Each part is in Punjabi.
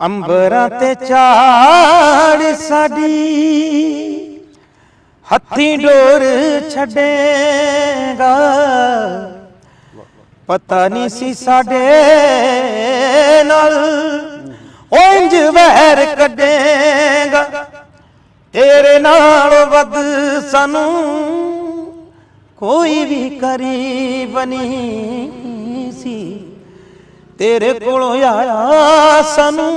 ਅੰਬਰਾਂ ਤੇ ਚਾੜ ਸਾਡੀ। ਹੱਥੀ ਡੋਰ ਛੱਡੇਗਾ। ਪਤਾ ਨਹੀਂ ਸੀ ਸਾਡੇ ਨਾਲ ਉਂਝ ਵਹਿਰ ਕੱਢੇਗਾ। ਤੇਰੇ ਨਾਲ ਵੱਧ ਸਾਨੂੰ ਕੋਈ ਵੀ ਕਰੀਬ ਨਹੀਂ ਤੇਰੇ ਕੋਲੋਂ ਆਇਆ ਸਾਨੂੰ।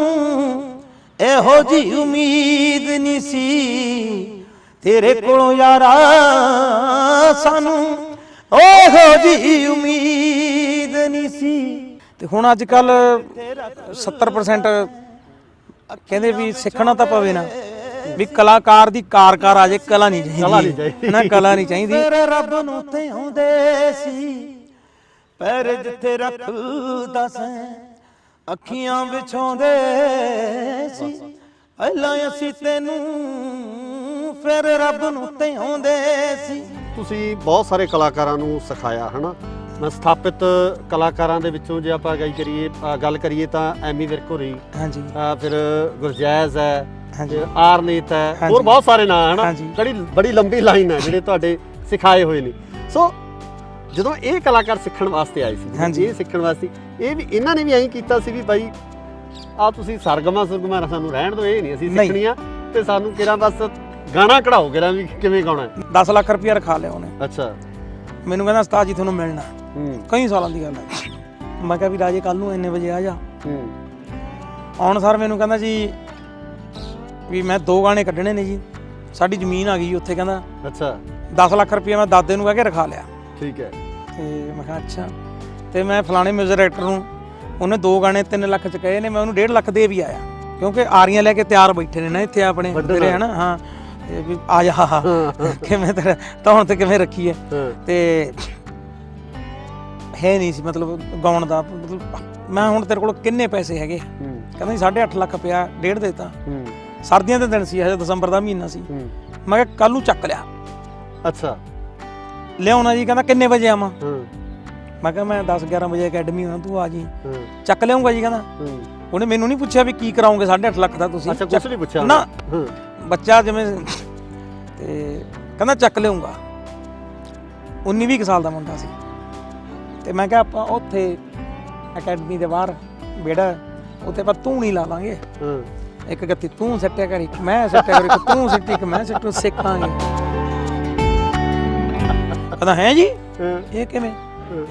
ਇਹੋ ਜੀ ਉਮੀਦ ਨਹੀਂ ਸੀ। ਤੇਰੇ ਕੋਲੋਂ ਯਾਰਾ ਸਾਨੂੰ। ਇਹੋ ਜੀ ਉਮੀਦ ਨਹੀਂ ਸੀ। ਤੇ ਹੁਣ ਅੱਜ ਕੱਲ 70% ਕਹਿੰਦੇ ਵੀ ਸਿੱਖਣਾ ਤਾਂ ਪਵੇ ਨਾ। ਵੀ ਕਲਾਕਾਰ ਦੀ ਕਾਰਕਾਰ ਆ ਜੇ ਕਲਾ ਨਹੀਂ ਚਾਹੀਦੀ। ਨਾ ਕਲਾ ਨਹੀਂ ਚਾਹੀਦੀ। ਤੇਰੇ ਰੱਬ ਨੂੰ ਤੇ ਆਉਂਦੇ ਸੀ। ਪੈਰ ਜਿੱਥੇ ਰੱਖਦਾ ਸੈਂ ਅੱਖੀਆਂ ਵਿਛਾਉਂਦੇ ਸੀ। ਪਹਿਲਾਂ ਅਸੀਂ ਤੈਨੂੰ ਫਿਰ ਰੱਬ ਨੂੰ ਤੇ ਆਉਂਦੇ ਸੀ। ਤੁਸੀਂ ਬਹੁਤ ਸਾਰੇ ਕਲਾਕਾਰਾਂ ਨੂੰ ਸਿਖਾਇਆ ਹਨਾ? ਮੈਂ ਸਥਾਪਿਤ ਕਲਾਕਾਰਾਂ ਦੇ ਵਿੱਚੋਂ ਜੇ ਆਪਾਂ ਗੱਲ ਕਰੀਏ ਗੱਲ ਕਰੀਏ ਤਾਂ ਐਮੀ ਵਿਰਕ ਹੋਰੀ ਹਾਂਜੀ। ਫਿਰ ਗੁਰਜੈਜ਼ ਹੈ ਆਰਨੀਤ ਹੈ। ਹੋਰ ਬਹੁਤ ਸਾਰੇ ਨਾਂ ਹਨਾ। ਬੜੀ ਬੜੀ ਲੰਬੀ ਲਾਈਨ ਹੈ ਜਿਹੜੇ ਤੁਹਾਡੇ ਸਿਖਾਏ ਹੋਏ ਨੇ। ਸੋ ਜਦੋਂ ਇਹ ਕਲਾਕਾਰ ਸਿੱਖਣ ਵਾਸਤੇ ਆਏ ਸੀ। ਇਹ ਸਿੱਖਣ ਵਾਸਤੇ ਇਹ ਵੀ ਇਹਨਾਂ ਨੇ ਵੀ ਐਂ ਕੀਤਾ ਸੀ ਵੀ ਬਾਈ ਆ ਤੁਸੀਂ ਸਰਗਮਾ ਸੁਰਗਮਾ ਸਾਨੂੰ ਰਹਿਣ ਦਿਓ ਇਹ ਨਹੀਂ ਅਸੀਂ। ਸਿੱਖਣੀਆਂ ਤੇ ਸਾਨੂੰ ਕਿਹੜਾ ਬਸ ਗਾਣਾ ਕਢਾਓ ਕਿਹੜਾ ਵੀ ਕਿਵੇਂ ਗਾਉਣਾ ਹੈ। 10 ਲੱਖ ਰੁਪਇਆ ਰਖਾ ਲਿਆ ਉਹਨੇ। ਅੱਛਾ। ਮੈਨੂੰ ਕਹਿੰਦਾ ਉਸਤਾਦ ਜੀ ਤੁਹਾਨੂੰ ਮਿਲਣਾ ਹੂੰ। ਕਈ ਸਾਲਾਂ ਦੀ ਗੱਲ ਹੈ। ਮੈਂ ਕਿਹਾ ਵੀ ਰਾਜੇ ਕੱਲ ਨੂੰ ਇੰਨੇ ਵਜੇ ਆ ਜਾ। ਹੂੰ। ਆਉਣ ਸਰ ਮੈਨੂੰ ਕਹਿੰਦਾ ਜੀ ਵੀ ਮੈਂ ਦੋ ਗਾਣੇ ਕੱਢਣੇ ਨੇ ਜੀ। ਸਾਡੀ ਜ਼ਮੀਨ ਆ ਗਈ ਜੀ ਉੱਥੇ ਕਹਿੰਦਾ। ਅੱਛਾ। 10 ਲੱਖ ਰੁਪਇਆ ਮੈਂ ਦਾਦੇ ਨੂੰ ਕਹਿ ਕੇ ਰਖਾ ਲਿਆ। ਠੀਕ ਹੈ। ਤੇ ਮੈਂ ਕਿਹਾ ਅੱਛਾ। ਤੇ ਮੈਂ ਫਲਾਣੇ ਮਿਊਜ਼ਿਕ ਡਾਇਰੈਕਟਰ ਨੂੰ ਉਹਨੇ ਦੋ ਗਾਣੇ 3 ਲੱਖ ਚ ਕਹੇ ਨੇ ਮੈਂ ਉਹਨੂੰ 1.5 ਲੱਖ ਦੇ ਵੀ ਆਇਆ। ਕਿਉਂਕਿ ਆਰੀਆਂ ਲੈ ਕੇ ਤਿਆਰ ਬੈਠੇ ਨੇ ਨਾ ਇੱਥੇ ਆਪਣੇ ਤੇਰੇ। ਹਨਾ ਹਾਂ। ਤੇ ਵੀ ਆ ਜਾ ਕਿਵੇਂ ਤੇਰਾ ਤੌਣ ਤੇ ਕਿਵੇਂ ਰੱਖੀ ਹੈ। ਤੇ ਹੈ ਨਹੀਂ ਸੀ ਮਤਲਬ ਗਾਉਣ ਦਾ ਮਤਲਬ ਮੈਂ ਹੁਣ ਤੇਰੇ ਕੋਲ ਕਿੰਨੇ ਪੈਸੇ ਹੈਗੇ? ਕਹਿੰਦਾ ਜੀ 8.5 ਲੱਖ ਪਿਆ ਡੇਢ ਦੇਤਾ। ਸਰਦੀਆਂ ਦੇ ਦਿਨ ਸੀ ਹਜੇ ਦਸੰਬਰ ਦਾ ਮਹੀਨਾ ਸੀ। ਮੈਂ ਕਿਹਾ ਕੱਲ ਨੂੰ ਚੱਕ ਲਿਆ। ਅੱਛਾ। ਲਿਆਉਣਾ ਜੀ ਕਹਿੰਦਾ ਕਿੰਨੇ ਵਜੇ ਆਵਾਂ? ਹਾਂ। ਮੈਂ ਕਿਹਾ ਮੈਂ 10 11 ਵਜੇ ਅਕੈਡਮੀ ਹਾਂ ਤੂੰ ਆ ਜੀ। ਹਾਂ। ਚੱਕ ਲਿਆਉਂਗਾ ਜੀ ਕਹਿੰਦਾ। ਹੂੰ। ਉਹਨੇ ਮੈਨੂੰ ਨਹੀਂ ਪੁੱਛਿਆ ਵੀ ਕੀ ਕਰਾਉਂਗੇ 8.5 ਲੱਖ ਦਾ ਤੁਸੀਂ। ਅੱਛਾ ਕੁਝ ਚੱਕ- ਨਹੀਂ ਪੁੱਛਿਆ ਨਾ। ਹਾਂ। ਬੱਚਾ ਜਿਵੇਂ ਤੇ ਕਹਿੰਦਾ ਚੱਕ ਲਿਆਉਂਗਾ 19 20 ਕੁ ਸਾਲ ਦਾ ਮੁੰਡਾ ਸੀ। ਤੇ ਮੈਂ ਕਿਹਾ ਆਪਾਂ ਉੱਥੇ ਅਕੈਡਮੀ ਦੇ ਬਾਹਰ ਬੇੜਾ ਉੱਥੇ ਆਪਾਂ ਤੂੰ ਨਹੀਂ ਲਾ ਲਾਂਗੇ। ਹਾਂ। ਇੱਕ ਗੱਤੀ ਤੂੰ ਸੱਟਿਆ ਕਰ ਮੈਂ ਸੱਟਿਆ ਕਰ ਤੂੰ ਸਿੱਟੀ ਇੱਕ ਮੈਂ ਸਿੱਟੂ ਸਿੱਖਾਂਗੇ। ਕਹਿੰਦਾ ਹੈ ਜੀ? ਇਹ ਕਿਵੇਂ?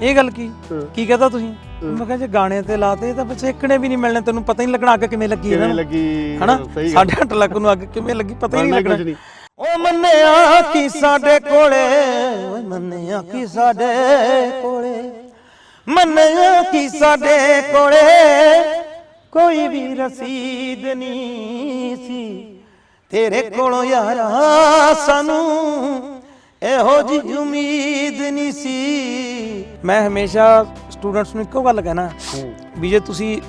ਇਹ ਗੱਲ ਕੀ। ਕੀ ਕਹਤਾ ਤੁਸੀਂ? ਮੈਂ ਕਿਹਾ ਜੇ ਗਾਣੇ ਤੇ ਲਾਤੇ ਤਾਂ ਬੱਚੇ ਇੱਕਣੇ ਵੀ ਨਹੀਂ ਮਿਲਣੇ ਤੈਨੂੰ ਪਤਾ ਹੀ ਨਹੀਂ ਲੱਗਣਾ ਅੱਗ ਕਿਵੇਂ ਲੱਗੀ ਇਹਨਾਂ ਲੱਗੀ? ਹਨਾ? ਗੱਲ। 8.5 ਲੱਖ ਨੂੰ ਅੱਗ ਕਿਵੇਂ ਲੱਗੀ ਪਤਾ ਹੀ ਨਹੀਂ ਲੱਗਣਾ। ਓ ਮੰਨਿਆ ਕੀ ਸਾਡੇ ਕੋਲੇ ਓਏ ਮੰਨਿਆ ਕੀ ਸਾਡੇ ਕੋਲੇ। ਮੰਨਿਆ ਕੀ ਸਾਡੇ ਕੋਲੇ ਕੋਈ ਵੀ ਰਸੀਦ ਨਹੀਂ ਸੀ। ਤੇਰੇ ਕੋਲੋਂ ਯਾਰਾ ਸਾਨੂੰ ਇਹੋ ਜੀ ਉਮੀਦ ਨਹੀਂ ਸੀ। ਮੈਂ ਹਮੇਸ਼ਾ ਸਟੂਡੈਂਟਸ ਨੂੰ ਇੱਕੋ ਗੱਲ ਕਹਿਣਾ ਵੀ ਜੇ ਤੁਸੀਂ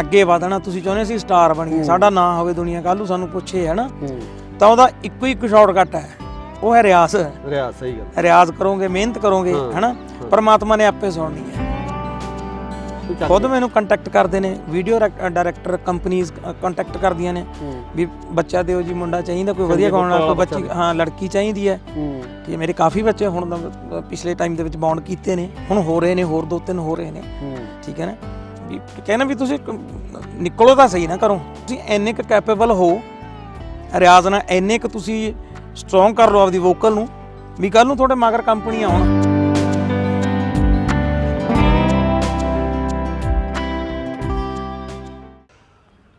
ਅੱਗੇ ਵਧਣਾ ਤੁਸੀਂ ਚਾਹੁੰਦੇ ਸੀ ਸਟਾਰ ਬਣੀਏ ਸਾਡਾ ਨਾਂ ਹੋਵੇ ਦੁਨੀਆ ਕੱਲ੍ਹ ਨੂੰ ਸਾਨੂੰ ਪੁੱਛੇ ਹੈ ਨਾ ਹੂੰ। ਤਾਂ ਉਹਦਾ ਇੱਕੋ ਹੀ ਇੱਕ ਸ਼ਾਰਟਕਟ ਹੈ। ਉਹ ਹੈ ਰਿਆਜ਼। ਰਿਆ ਸਹੀ ਗੱਲ। ਰਿਆਜ਼ ਕਰੋਗੇ ਮਿਹਨਤ ਕਰੋਗੇ ਹੈਨਾ? ਪਰਮਾਤਮਾ ਨੇ ਆਪੇ ਸੁਣਨੀ ਹੈ। ਖੁਦ ਮੈਨੂੰ ਕੰਟੈਕਟ ਕਰਦੇ ਨੇ ਵੀਡੀਓ ਡਾਇਰੈਕਟਰ ਕੰਪਨੀਆਂ ਕੰਟੈਕਟ ਕਰਦੀਆਂ ਨੇ ਵੀ ਬੱਚਾ ਦਿਓ ਜੀ ਮੁੰਡਾ ਚਾਹੀਦਾ ਕੋਈ ਵਧੀਆ ਗਾਉਣ ਵਾਲਾ ਕੋਈ ਬੱਚੀ ਹਾਂ ਲੜਕੀ ਚਾਹੀਦੀ ਹੈ। ਕਿ ਮੇਰੇ ਕਾਫੀ ਬੱਚੇ ਹੁਣ ਪਿਛਲੇ ਟਾਈਮ ਦੇ ਵਿੱਚ ਬੌਂਡ ਕੀਤੇ ਨੇ ਹੁਣ ਹੋ ਰਹੇ ਨੇ ਹੋਰ ਦੋ ਤਿੰਨ ਹੋ ਰਹੇ ਨੇ। ਠੀਕ ਹੈ ਨਾ? ਵੀ ਕਹਿੰਦਾ ਵੀ ਤੁਸੀਂ ਨਿਕਲੋ ਤਾਂ ਸਹੀ ਨਾ ਕਰੋ ਤੁਸੀਂ ਇੰਨੇ ਕੁ ਕੈਪੇਬਲ ਹੋ ਰਿਆਜ਼ ਨਾਲ ਇੰਨੇ ਕੁ ਤੁਸੀਂ ਸਟਰੋਂਗ ਕਰ ਲਓ ਆਪਦੀ ਵੋਕਲ ਨੂੰ ਵੀ ਕੱਲ ਨੂੰ ਤੁਹਾਡੇ ਮਗਰ ਕੰਪਨੀਆਂ ਆਉਣ।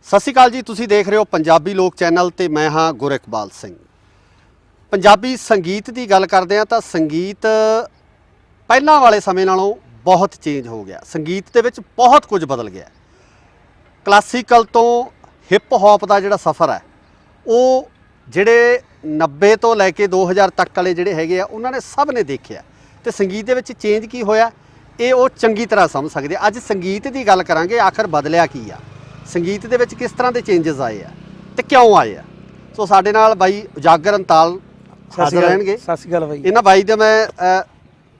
ਸਤਿ ਸ਼੍ਰੀ ਅਕਾਲ ਜੀ, ਤੁਸੀਂ ਦੇਖ ਰਹੇ ਹੋ ਪੰਜਾਬੀ ਲੋਕ ਚੈਨਲ ਤੇ ਮੈਂ ਹਾਂ ਗੁਰਇਕਬਾਲ ਸਿੰਘ। ਪੰਜਾਬੀ ਸੰਗੀਤ ਦੀ ਗੱਲ ਕਰਦੇ ਆ ਤਾਂ ਸੰਗੀਤ ਪਹਿਲਾਂ ਵਾਲੇ ਸਮੇਂ ਨਾਲੋਂ ਬਹੁਤ ਚੇਂਜ ਹੋ ਗਿਆ। ਸੰਗੀਤ ਦੇ ਵਿੱਚ ਬਹੁਤ ਕੁਝ ਬਦਲ ਗਿਆ। ਕਲਾਸੀਕਲ ਤੋਂ ਹਿਪ ਹੌਪ ਦਾ ਜਿਹੜਾ ਸਫ਼ਰ ਹੈ, ਉਹ ਜਿਹੜੇ 90 ਤੋਂ ਲੈ ਕੇ 2000 ਤੱਕ ਵਾਲੇ ਜਿਹੜੇ ਹੈਗੇ ਆ, ਉਹਨਾਂ ਨੇ ਸਭ ਨੇ ਦੇਖਿਆ। ਤੇ ਸੰਗੀਤ ਦੇ ਵਿੱਚ ਚੇਂਜ ਕੀ ਹੋਇਆ? ਇਹ ਉਹ ਚੰਗੀ ਤਰ੍ਹਾਂ ਸਮਝ ਸਕਦੇ। ਅੱਜ ਸੰਗੀਤ ਦੀ ਗੱਲ ਕਰਾਂਗੇ, ਆਖਰ ਬਦਲਿਆ ਕੀ ਆ? ਸੰਗੀਤ ਦੇ ਵਿੱਚ ਕਿਸ ਤਰ੍ਹਾਂ ਦੇ ਚੇਂਜਸ ਆਏ ਆ ਤੇ ਕਿਉਂ ਆਏ ਆ? ਸੋ ਸਾਡੇ ਨਾਲ ਬਾਈ ਉਜਾਗਰ ਅੰਤਾਲ ਹਾਜ਼ਰ ਰਹਿਣਗੇ। ਸਤਿ ਸ਼੍ਰੀ ਅਕਾਲ ਬਾਈ। ਇਹਨਾਂ ਬਾਈ ਦੇ ਮੈਂ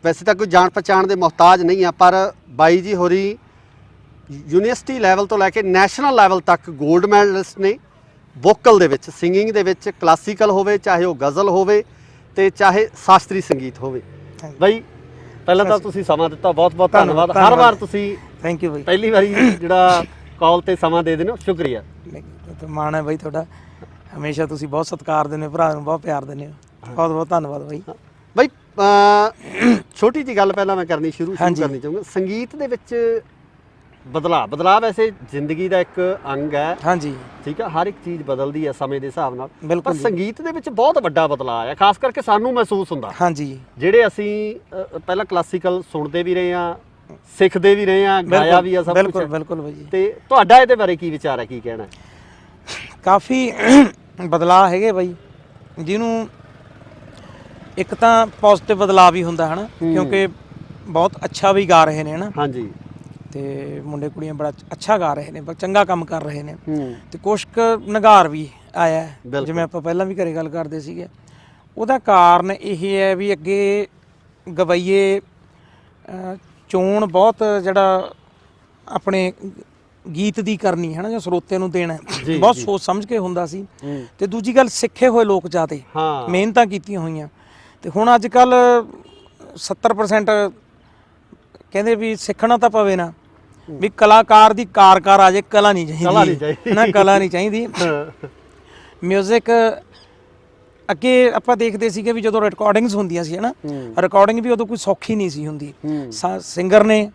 ਵੈਸੇ ਤਾਂ ਕੋਈ ਜਾਣ ਪਛਾਣ ਦੇ ਮੁਹਤਾਜ ਨਹੀਂ ਆ ਪਰ ਬਾਈ ਜੀ ਹੋਰੀ ਯੂਨੀਵਰਸਿਟੀ ਲੈਵਲ ਤੋਂ ਲੈ ਕੇ ਨੈਸ਼ਨਲ ਲੈਵਲ ਤੱਕ 골ਡ ਮੈਡਲਿਸਟ ਨੇ। ਵੋਕਲ ਦੇ ਵਿੱਚ ਸਿੰਗਿੰਗ ਦੇ ਵਿੱਚ ਕਲਾਸੀਕਲ ਹੋਵੇ ਚਾਹੇ ਉਹ ਗਜ਼ਲ ਹੋਵੇ ਤੇ ਚਾਹੇ ਸ਼ਾਸਤਰੀ ਸੰਗੀਤ ਹੋਵੇ। ਬਾਈ ਪਹਿਲਾਂ ਤਾਂ ਤੁਸੀਂ ਸਮਾਂ ਦਿੱਤਾ ਬਹੁਤ ਬਹੁਤ ਧੰਨਵਾਦ, ਹਰ ਵਾਰ। ਤੁਸੀਂ ਥੈਂਕ ਯੂ ਬਾਈ। ਪਹਿਲੀ ਵਾਰੀ ਜਿਹੜਾ ਕਾਲ ਤੇ ਸਮਾਂ ਦੇ ਹੋ ਸ਼ੁਕਰੀਆ। ਤੇ ਮਾਣ ਹੈ ਬਾਈ ਤੁਹਾਡਾ। ਹਮੇਸ਼ਾ ਤੁਸੀਂ ਬਹੁਤ ਸਤਿਕਾਰ ਦਿੰਦੇ ਹੋ ਭਰਾ ਨੂੰ ਬਹੁਤ ਪਿਆਰ ਦਿੰਦੇ ਹੋ। ਬਹੁਤ ਬਹੁਤ ਧੰਨਵਾਦ ਬਾਈ। ਬਾਈ ਛੋਟੀ ਜੀ ਗੱਲ ਪਹਿਲਾਂ ਮੈਂ ਕਰਨੀ ਸ਼ੁਰੂ ਸ਼ੁਰੂ। ਕਰਨੀ ਚਾਹੂੰਗਾ। ਸੰਗੀਤ ਦੇ ਵਿੱਚ ਬਦਲਾਅ ਬਦਲਾਅ ਵੈਸੇ ਜ਼ਿੰਦਗੀ ਦਾ ਇੱਕ ਅੰਗ ਹੈ। ਹਾਂਜੀ। ਠੀਕ ਹੈ ਹਰ ਇੱਕ ਚੀਜ਼ ਬਦਲਦੀ ਹੈ ਸਮੇਂ ਦੇ ਹਿਸਾਬ ਨਾਲ। ਪਰ। ਸੰਗੀਤ ਦੇ ਵਿੱਚ ਬਹੁਤ ਵੱਡਾ ਬਦਲਾਅ ਆਇਆ ਖਾਸ ਕਰਕੇ ਸਾਨੂੰ ਮਹਿਸੂਸ ਹੁੰਦਾ। ਹਾਂਜੀ। ਜਿਹੜੇ ਅਸੀਂ ਪਹਿਲਾਂ ਕਲਾਸੀਕਲ ਸੁਣਦੇ ਵੀ ਰਹੇ ਆ ਸਿੱਖਦੇ ਵੀ ਰਹੇ ਆ ਗਾਇਆ ਬਿਲਕੁਲ ਵੀ ਆ ਸਭ ਬਿਲਕੁਲ ਕੁਝ ਬਿਲਕੁਲ ਬਾਈ ਜੀ। ਤੇ ਤੁਹਾਡਾ ਇਹਦੇ ਬਾਰੇ ਕੀ ਵਿਚਾਰ ਹੈ ਕੀ ਕਹਿਣਾ ਹੈ? ਕਾਫੀ ਬਦਲਾਅ ਹੈਗੇ ਬਾਈ। ਜਿਹਨੂੰ ਇੱਕ ਤਾਂ ਪੋਜ਼ਿਟਿਵ ਬਦਲਾਅ ਵੀ ਹੁੰਦਾ ਹਨਾ? ਕਿਉਂਕਿ ਬਹੁਤ ਅੱਛਾ ਵੀ ਗਾ ਰਹੇ ਨੇ ਹਨਾ? ਹਾਂਜੀ। ਤੇ ਮੁੰਡੇ ਕੁੜੀਆਂ ਬੜਾ ਅੱਛਾ ਗਾ ਰਹੇ ਨੇ ਬਹੁਤ ਚੰਗਾ ਕੰਮ ਕਰ ਰਹੇ ਨੇ। ਤੇ ਕੁਛ ਕੁ ਨਗਾਰ ਵੀ ਆਇਆ ਬਿਲਕੁਲ। ਜਿਵੇਂ ਆਪਾਂ ਪਹਿਲਾਂ ਵੀ ਘਰੇ ਗੱਲ ਕਰਦੇ ਸੀਗੇ। ਉਹਦਾ ਕਾਰਨ ਇਹ ਹੈ ਵੀ ਅੱਗੇ ਗਵਈਏ ਚੋਣ ਬਹੁਤ ਜਿਹੜਾ ਆਪਣੇ ਗੀਤ ਦੀ ਕਰਨੀ ਹੈ ਨਾ ਜਾਂ ਸਰੋਤੇ ਨੂੰ ਦੇਣਾ ਜੀ, ਬਹੁਤ ਜੀ। ਸੋਚ ਸਮਝ ਕੇ ਹੁੰਦਾ ਸੀ। ਹੂੰ। ਤੇ ਦੂਜੀ ਗੱਲ ਸਿੱਖੇ ਹੋਏ ਲੋਕ ਜਾਦੇ ਹਾਂ। ਮਿਹਨਤਾਂ ਕੀਤੀਆਂ ਹੋਈਆਂ। ਤੇ ਹੁਣ ਅੱਜ ਕੱਲ 70% ਕਹਿੰਦੇ ਵੀ ਸਿੱਖਣਾ ਤਾਂ ਪਵੇ ਨਾ। ਵੀ ਕਲਾਕਾਰ ਦੀ ਕਾਰਕਾਰ ਆ ਜੇ ਕਲਾ ਨਹੀਂ ਚਾਹੀਦੀ। ਕਲਾ ਨਹੀਂ ਚਾਹੀਦੀ। ਨਾ ਕਲਾ ਨਹੀਂ ਚਾਹੀਦੀ। ਹਾਂ, ਮਿਊਜ਼ਿਕ ਅੱਗੇ ਆਪਾਂ ਦੇਖਦੇ ਸੀਗੇ ਵੀ ਜਦੋਂ ਰਿਕਾਰਡਿੰਗਸ ਹੁੰਦੀਆਂ ਸੀ ਹਨਾ। ਰਿਕਾਰਡਿੰਗ ਵੀ ਉਦੋਂ ਕੋਈ ਸੌਖੀ ਨਹੀਂ ਸੀ ਹੁੰਦੀ। ਸਿੰਗਰ ਨੇ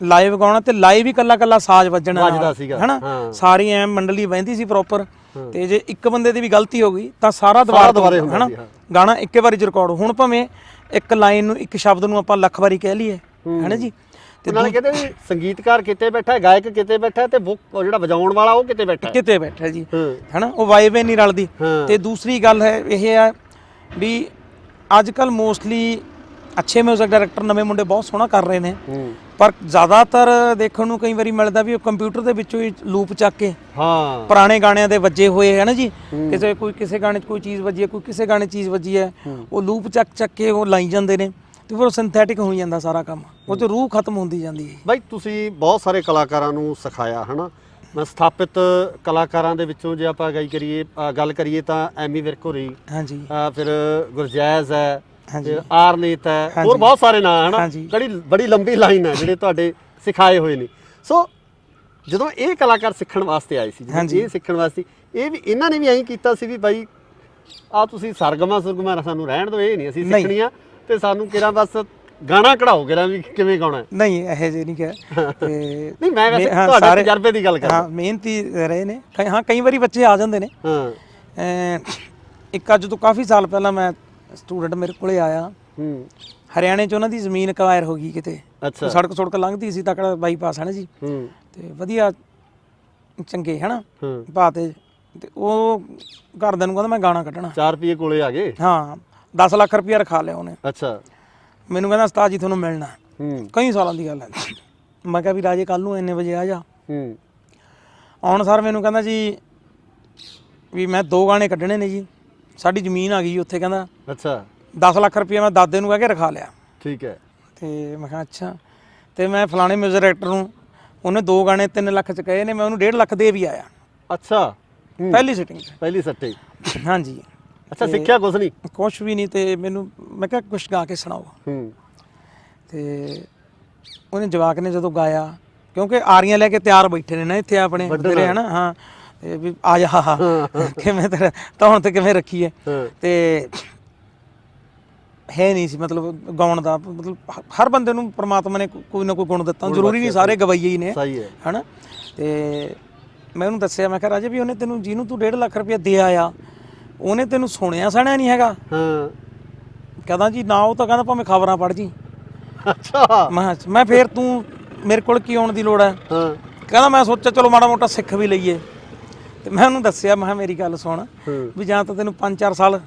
ਲਾਈਵ ਗਾਉਣਾ ਤੇ ਲਾਈਵ ਹੀ ਕੱਲਾ ਕੱਲਾ ਸਾਜ਼ ਵੱਜਣਾ ਵੱਜਦਾ ਸੀਗਾ, ਹਨਾ। ਸਾਰੀ ਐ ਮੰਡਲੀ ਬਹਿੰਦੀ ਸੀ ਪ੍ਰੋਪਰ ਤੇ ਜੇ ਇੱਕ ਬੰਦੇ ਦੀ ਵੀ ਗਲਤੀ ਹੋ ਗਈ ਤਾਂ ਸਾਰਾ ਦੁਬਾਰਾ ਦੁਬਾਰੇ ਹਨਾ। ਗਾਣਾ ਇੱਕੇ ਵਾਰੀ ਚ ਰਿਕਾਰਡ ਹੁਣ ਭਾਵੇਂ ਇੱਕ ਲਾਈਨ ਨੂੰ ਇੱਕ ਸ਼ਬਦ ਨੂੰ ਆਪਾਂ ਲੱਖ ਵਾਰੀ ਕਹਿ ਲਈਏ ਹਨਾ ਜੀ? ਤੇ ਨਾਲੇ ਕਹਿੰਦੇ ਵੀ ਸੰਗੀਤਕਾਰ ਕਿਤੇ ਬੈਠਾ ਹੈ ਗਾਇਕ ਕਿਤੇ ਬੈਠਾ ਹੈ ਤੇ ਉਹ ਜਿਹੜਾ ਵਜਾਉਣ ਵਾਲਾ ਉਹ ਕਿਤੇ ਬੈਠਾ ਹੈ। ਕਿਤੇ ਬੈਠਾ ਜੀ। ਹਨਾ ਉਹ ਵਾਈਬ ਨਹੀਂ ਰਲਦੀ। ਤੇ ਦੂਸਰੀ ਗੱਲ ਹੈ ਇਹ ਹੈ ਵੀ ਅੱਜ ਕੱਲ ਮੋਸਟਲੀ ਅੱਛੇ ਮਿਊਜ਼ਿਕ ਡਾਇਰੈਕਟਰ ਨਵੇਂ ਮੁੰਡੇ ਬਹੁਤ ਸੋਹਣਾ ਕਰ ਰਹੇ ਨੇ। ਪਰ ਜ਼ਿਆਦਾਤਰ ਦੇਖਣ ਨੂੰ ਕਈ ਵਾਰੀ ਮਿਲਦਾ ਵੀ ਉਹ ਕੰਪਿਊਟਰ ਦੇ ਵਿੱਚੋਂ ਹੀ ਲੂਪ ਚੱਕ ਕੇ ਹਾਂ। ਪੁਰਾਣੇ ਗਾਣਿਆਂ ਦੇ ਵੱਜੇ ਹੋਏ ਹੈ ਨਾ ਜੀ। ਕਿਸੇ ਕੋਈ ਕਿਸੇ ਗਾਣੇ 'ਚ ਕੋਈ ਚੀਜ਼ ਵੱਜੀ ਹੈ ਕੋਈ ਕਿਸੇ ਗਾਣੇ 'ਚ ਚੀਜ਼ ਵੱਜੀ ਹੈ। ਉਹ ਲੂਪ ਚੱਕ ਚੱਕ ਕੇ ਉਹ ਲਾਈ ਜਾਂਦੇ ਨੇ। ਤੇ ਫਿਰ ਉਹ ਸਿੰਥੈਟਿਕ ਹੋਈ ਜਾਂਦਾ ਸਾਰਾ ਕੰਮ ਉਹ 'ਚ ਰੂਹ ਖਤਮ ਹੁੰਦੀ ਜਾਂਦੀ ਹੈ ਬਾਈ ਤੁਸੀਂ ਬਹੁਤ ਸਾਰੇ ਕਲਾਕਾਰਾਂ ਨੂੰ ਸਿਖਾਇਆ ਹਨਾ ਮੈਂ ਸਥਾਪਿਤ ਕਲਾਕਾਰਾਂ ਦੇ ਵਿੱਚੋਂ ਜੇ ਆਪਾਂ ਗੱਲ ਕਰੀਏ ਅ, ਗੱਲ ਕਰੀਏ ਤਾਂ ਐਮੀ ਵਿਰਕ ਹੋਰੀ ਹਾਂਜੀ ਅ, ਫਿਰ ਗੁਰਜੈਜ਼ ਹੈ ਹਾਂਜੀ। ਫਿਰ ਆਰਨੀਤ ਹੈ ਹੋਰ ਹਾਂਜੀ। ਬਹੁਤ ਸਾਰੇ ਨਾਂ ਹਨਾ ਹਾਂਜੀ। ਬੜੀ ਬੜੀ ਲੰਬੀ ਲਾਈਨ ਹੈ ਜਿਹੜੇ ਤੁਹਾਡੇ ਸਿਖਾਏ ਹੋਏ ਨੇ ਸੋ ਜਦੋਂ ਇਹ ਕਲਾਕਾਰ ਸਿੱਖਣ ਵਾਸਤੇ ਆਏ ਸੀ ਜਦੋਂ ਹਾਂਜੀ। ਇਹ ਸਿੱਖਣ ਵਾਸਤੇ ਇਹ ਵੀ ਇਹਨਾਂ ਨੇ ਵੀ ਐਂ ਕੀਤਾ ਸੀ ਵੀ ਬਾਈ ਆ ਤੁਸੀਂ ਸਰਗਮਾ ਸੁਰਗਮਾ ਸਾਨੂੰ ਰਹਿਣ ਦਿਓ ਇਹ ਨਹੀਂ ਅਸੀਂ ਨਹੀਂ। ਸਿੱਖਣੀਆਂ ਤੇ ਸਾਨੂੰ ਕਿਹੜਾ ਬਸ ਗਾਣਾ ਕਢਾਓ ਕਿਹੜਾ ਵੀ ਕਿਵੇਂ ਗਾਉਣਾ ਹੈ? ਨਹੀਂ ਇਹ ਜੇ ਨਹੀਂ ਕਿਹਾ। ਤੇ ਨਹੀਂ ਮੈਂ ਵੈਸੇ ਹਾਂ, ਤੁਹਾਡੇ ਸਾਰੇ- ਤਜਰਬੇ ਦੀ ਗੱਲ ਕਰਦਾ। ਹਾਂ ਮਿਹਨਤੀ ਰਹੇ ਨੇ। ਕਈ- ਹਾਂ ਕਈ ਵਾਰੀ ਬੱਚੇ ਆ ਜਾਂਦੇ ਨੇ। ਹਾਂ। ਅਮ ਇੱਕ ਅੱਜ ਤੋਂ ਕਾਫੀ ਸਾਲ ਪਹਿਲਾਂ ਮੈਂ ਸਟੂਡੈਂਟ ਮੇਰੇ ਕੋਲੇ ਆਇਆ। ਹੂੰ। ਹਰਿਆਣੇ 'ਚ ਉਹਨਾਂ ਦੀ ਜ਼ਮੀਨ ਅਕਵਾਇਰ ਹੋ ਗਈ ਕਿਤੇ। ਅੱਛਾ। ਸੜਕ ਸੜਕ ਲੰਘਦੀ ਸੀ ਤਕੜਾ ਬਾਈਪਾਸ ਹੈ ਨਾ ਜੀ। ਹੂੰ। ਤੇ ਵਧੀਆ ਚੰਗੇ ਹਨਾ ਹੂੰ। ਪਾਤੇ ਤੇ ਉਹ ਘਰਦਿਆਂ ਨੂੰ ਕਹਿੰਦਾ ਮੈਂ ਗਾਣਾ ਕੱਢਣਾ। 4 ਰੁਪਏ ਕੋਲੇ ਆ ਗਏ? ਹਾਂ। 10 ਲੱਖ ਰੁਪਇਆ ਰਖਾ ਲਿਆ ਉਹਨੇ। ਅੱਛਾ। ਮੈਨੂੰ ਕਹਿੰਦਾ ਉਸਤਾਦ ਜੀ ਤੁਹਾਨੂੰ ਮਿਲਣਾ ਹੂੰ। ਕਈ ਸਾਲਾਂ ਦੀ ਗੱਲ ਹੈ। ਮੈਂ ਕਿਹਾ ਵੀ ਰਾਜੇ ਕੱਲ ਨੂੰ ਇੰਨੇ ਵਜੇ ਆ ਜਾ। ਹੂੰ। ਆਉਣ ਸਰ ਮੈਨੂੰ ਕਹਿੰਦਾ ਜੀ ਵੀ ਮੈਂ ਦੋ ਗਾਣੇ ਕੱਢਣੇ ਨੇ ਜੀ। ਸਾਡੀ ਜ਼ਮੀਨ ਆ ਗਈ ਜੀ ਉੱਥੇ ਕਹਿੰਦਾ। ਅੱਛਾ। 10 ਲੱਖ ਰੁਪਇਆ ਮੈਂ ਦਾਦੇ ਨੂੰ ਕਹਿ ਕੇ ਰਖਾ ਲਿਆ। ਠੀਕ ਹੈ। ਤੇ ਮੈਂ ਕਿਹਾ ਅੱਛਾ। ਤੇ ਮੈਂ ਫਲਾਣੇ ਮਿਊਜ਼ਿਕ ਡਾਇਰੈਕਟਰ ਨੂੰ ਉਹਨੇ ਦੋ ਗਾਣੇ 3 ਲੱਖ ਚ ਕਹੇ ਨੇ ਮੈਂ ਉਹਨੂੰ 1.5 ਲੱਖ ਦੇ ਵੀ ਆਇਆ। ਅੱਛਾ। ਹੂੰ, ਪਹਿਲੀ ਸਿਟਿੰਗ ਪਹਿਲੀ ਸੱਟੇ ਹਾਂਜੀ। ਅੱਛਾ ਸਿੱਖਿਆ ਕੁਛ ਨਹੀਂ? ਕੁਛ ਵੀ ਨਹੀਂ ਤੇ ਮੈਨੂੰ ਮੈਂ ਕਿਹਾ ਕੁਛ ਗਾ ਕੇ ਸੁਣਾਓ। ਹੂੰ। ਤੇ ਉਹਨੇ ਜਵਾਕ ਨੇ ਜਦੋਂ ਗਾਇਆ ਕਿਉਂਕਿ ਆਰੀਆਂ ਲੈ ਕੇ ਤਿਆਰ ਬੈਠੇ ਨੇ ਨਾ ਇੱਥੇ ਆਪਣੇ ਤੇਰੇ ਹਨਾ? ਹਾਂ ਤੇ ਵੀ ਆ ਜਾ ਕਿਵੇਂ ਤੇਰਾ ਤੌਣ ਤੇ ਕਿਵੇਂ ਰੱਖੀ ਹੈ ਹਾਂ। ਤੇ ਹੈ ਨਹੀਂ ਸੀ ਮਤਲਬ ਗਾਉਣ ਦਾ ਮਤਲਬ ਹ- ਹਰ ਬੰਦੇ ਨੂੰ ਪ੍ਰਮਾਤਮਾ ਨੇ ਕੋਈ ਨਾ ਕੋਈ ਗੁਣ ਦਿੱਤਾ। ਜ਼ਰੂਰੀ ਨਹੀਂ ਸਾਰੇ ਗਵਾਈਏ ਹੀ ਨੇ ਸਹੀ ਹੈ ਹਨਾ? ਤੇ ਮੈਂ ਉਹਨੂੰ ਦੱਸਿਆ ਮੈਂ ਕਿਹਾ ਰਾਜੇ ਵੀ ਉਹਨੇ ਤੈਨੂੰ ਜਿਹਨੂੰ ਤੂੰ 1.5 ਲੱਖ ਰੁਪਇਆ ਦੇ ਆਇਆ ਉਹਨੇ ਤੈਨੂੰ ਸੁਣਿਆ ਸਣਿਆ ਨਹੀਂ ਹੈਗਾ? ਹਾਂ। ਕਹਿੰਦਾ ਜੀ ਨਾ ਉਹ ਤਾਂ ਕਹਿੰਦਾ ਭਾਵੇਂ ਖਬਰਾਂ ਪੜ੍ਹ ਜੀ। ਅੱਛਾ। ਮੈਂ ਕਿਹਾ, ਮੈਂ ਫੇਰ ਤੂੰ ਮੇਰੇ ਕੋਲ ਕੀ ਆਉਣ ਦੀ ਲੋੜ ਹੈ? ਹਾਂ। ਕਹਿੰਦਾ ਮੈਂ ਸੋਚਿਆ ਚਲੋ ਮਾੜਾ ਮੋਟਾ ਸਿੱਖ ਵੀ ਲਈਏ। ਤੇ ਮੈਂ ਉਹਨੂੰ ਦੱਸਿਆ ਮੈਂ ਕਿਹਾ ਮੇਰੀ ਗੱਲ ਸੁਣ। ਹੂੰ। ਵੀ ਜਾਂ ਤਾਂ ਤੈਨੂੰ 5-4 ਸਾਲ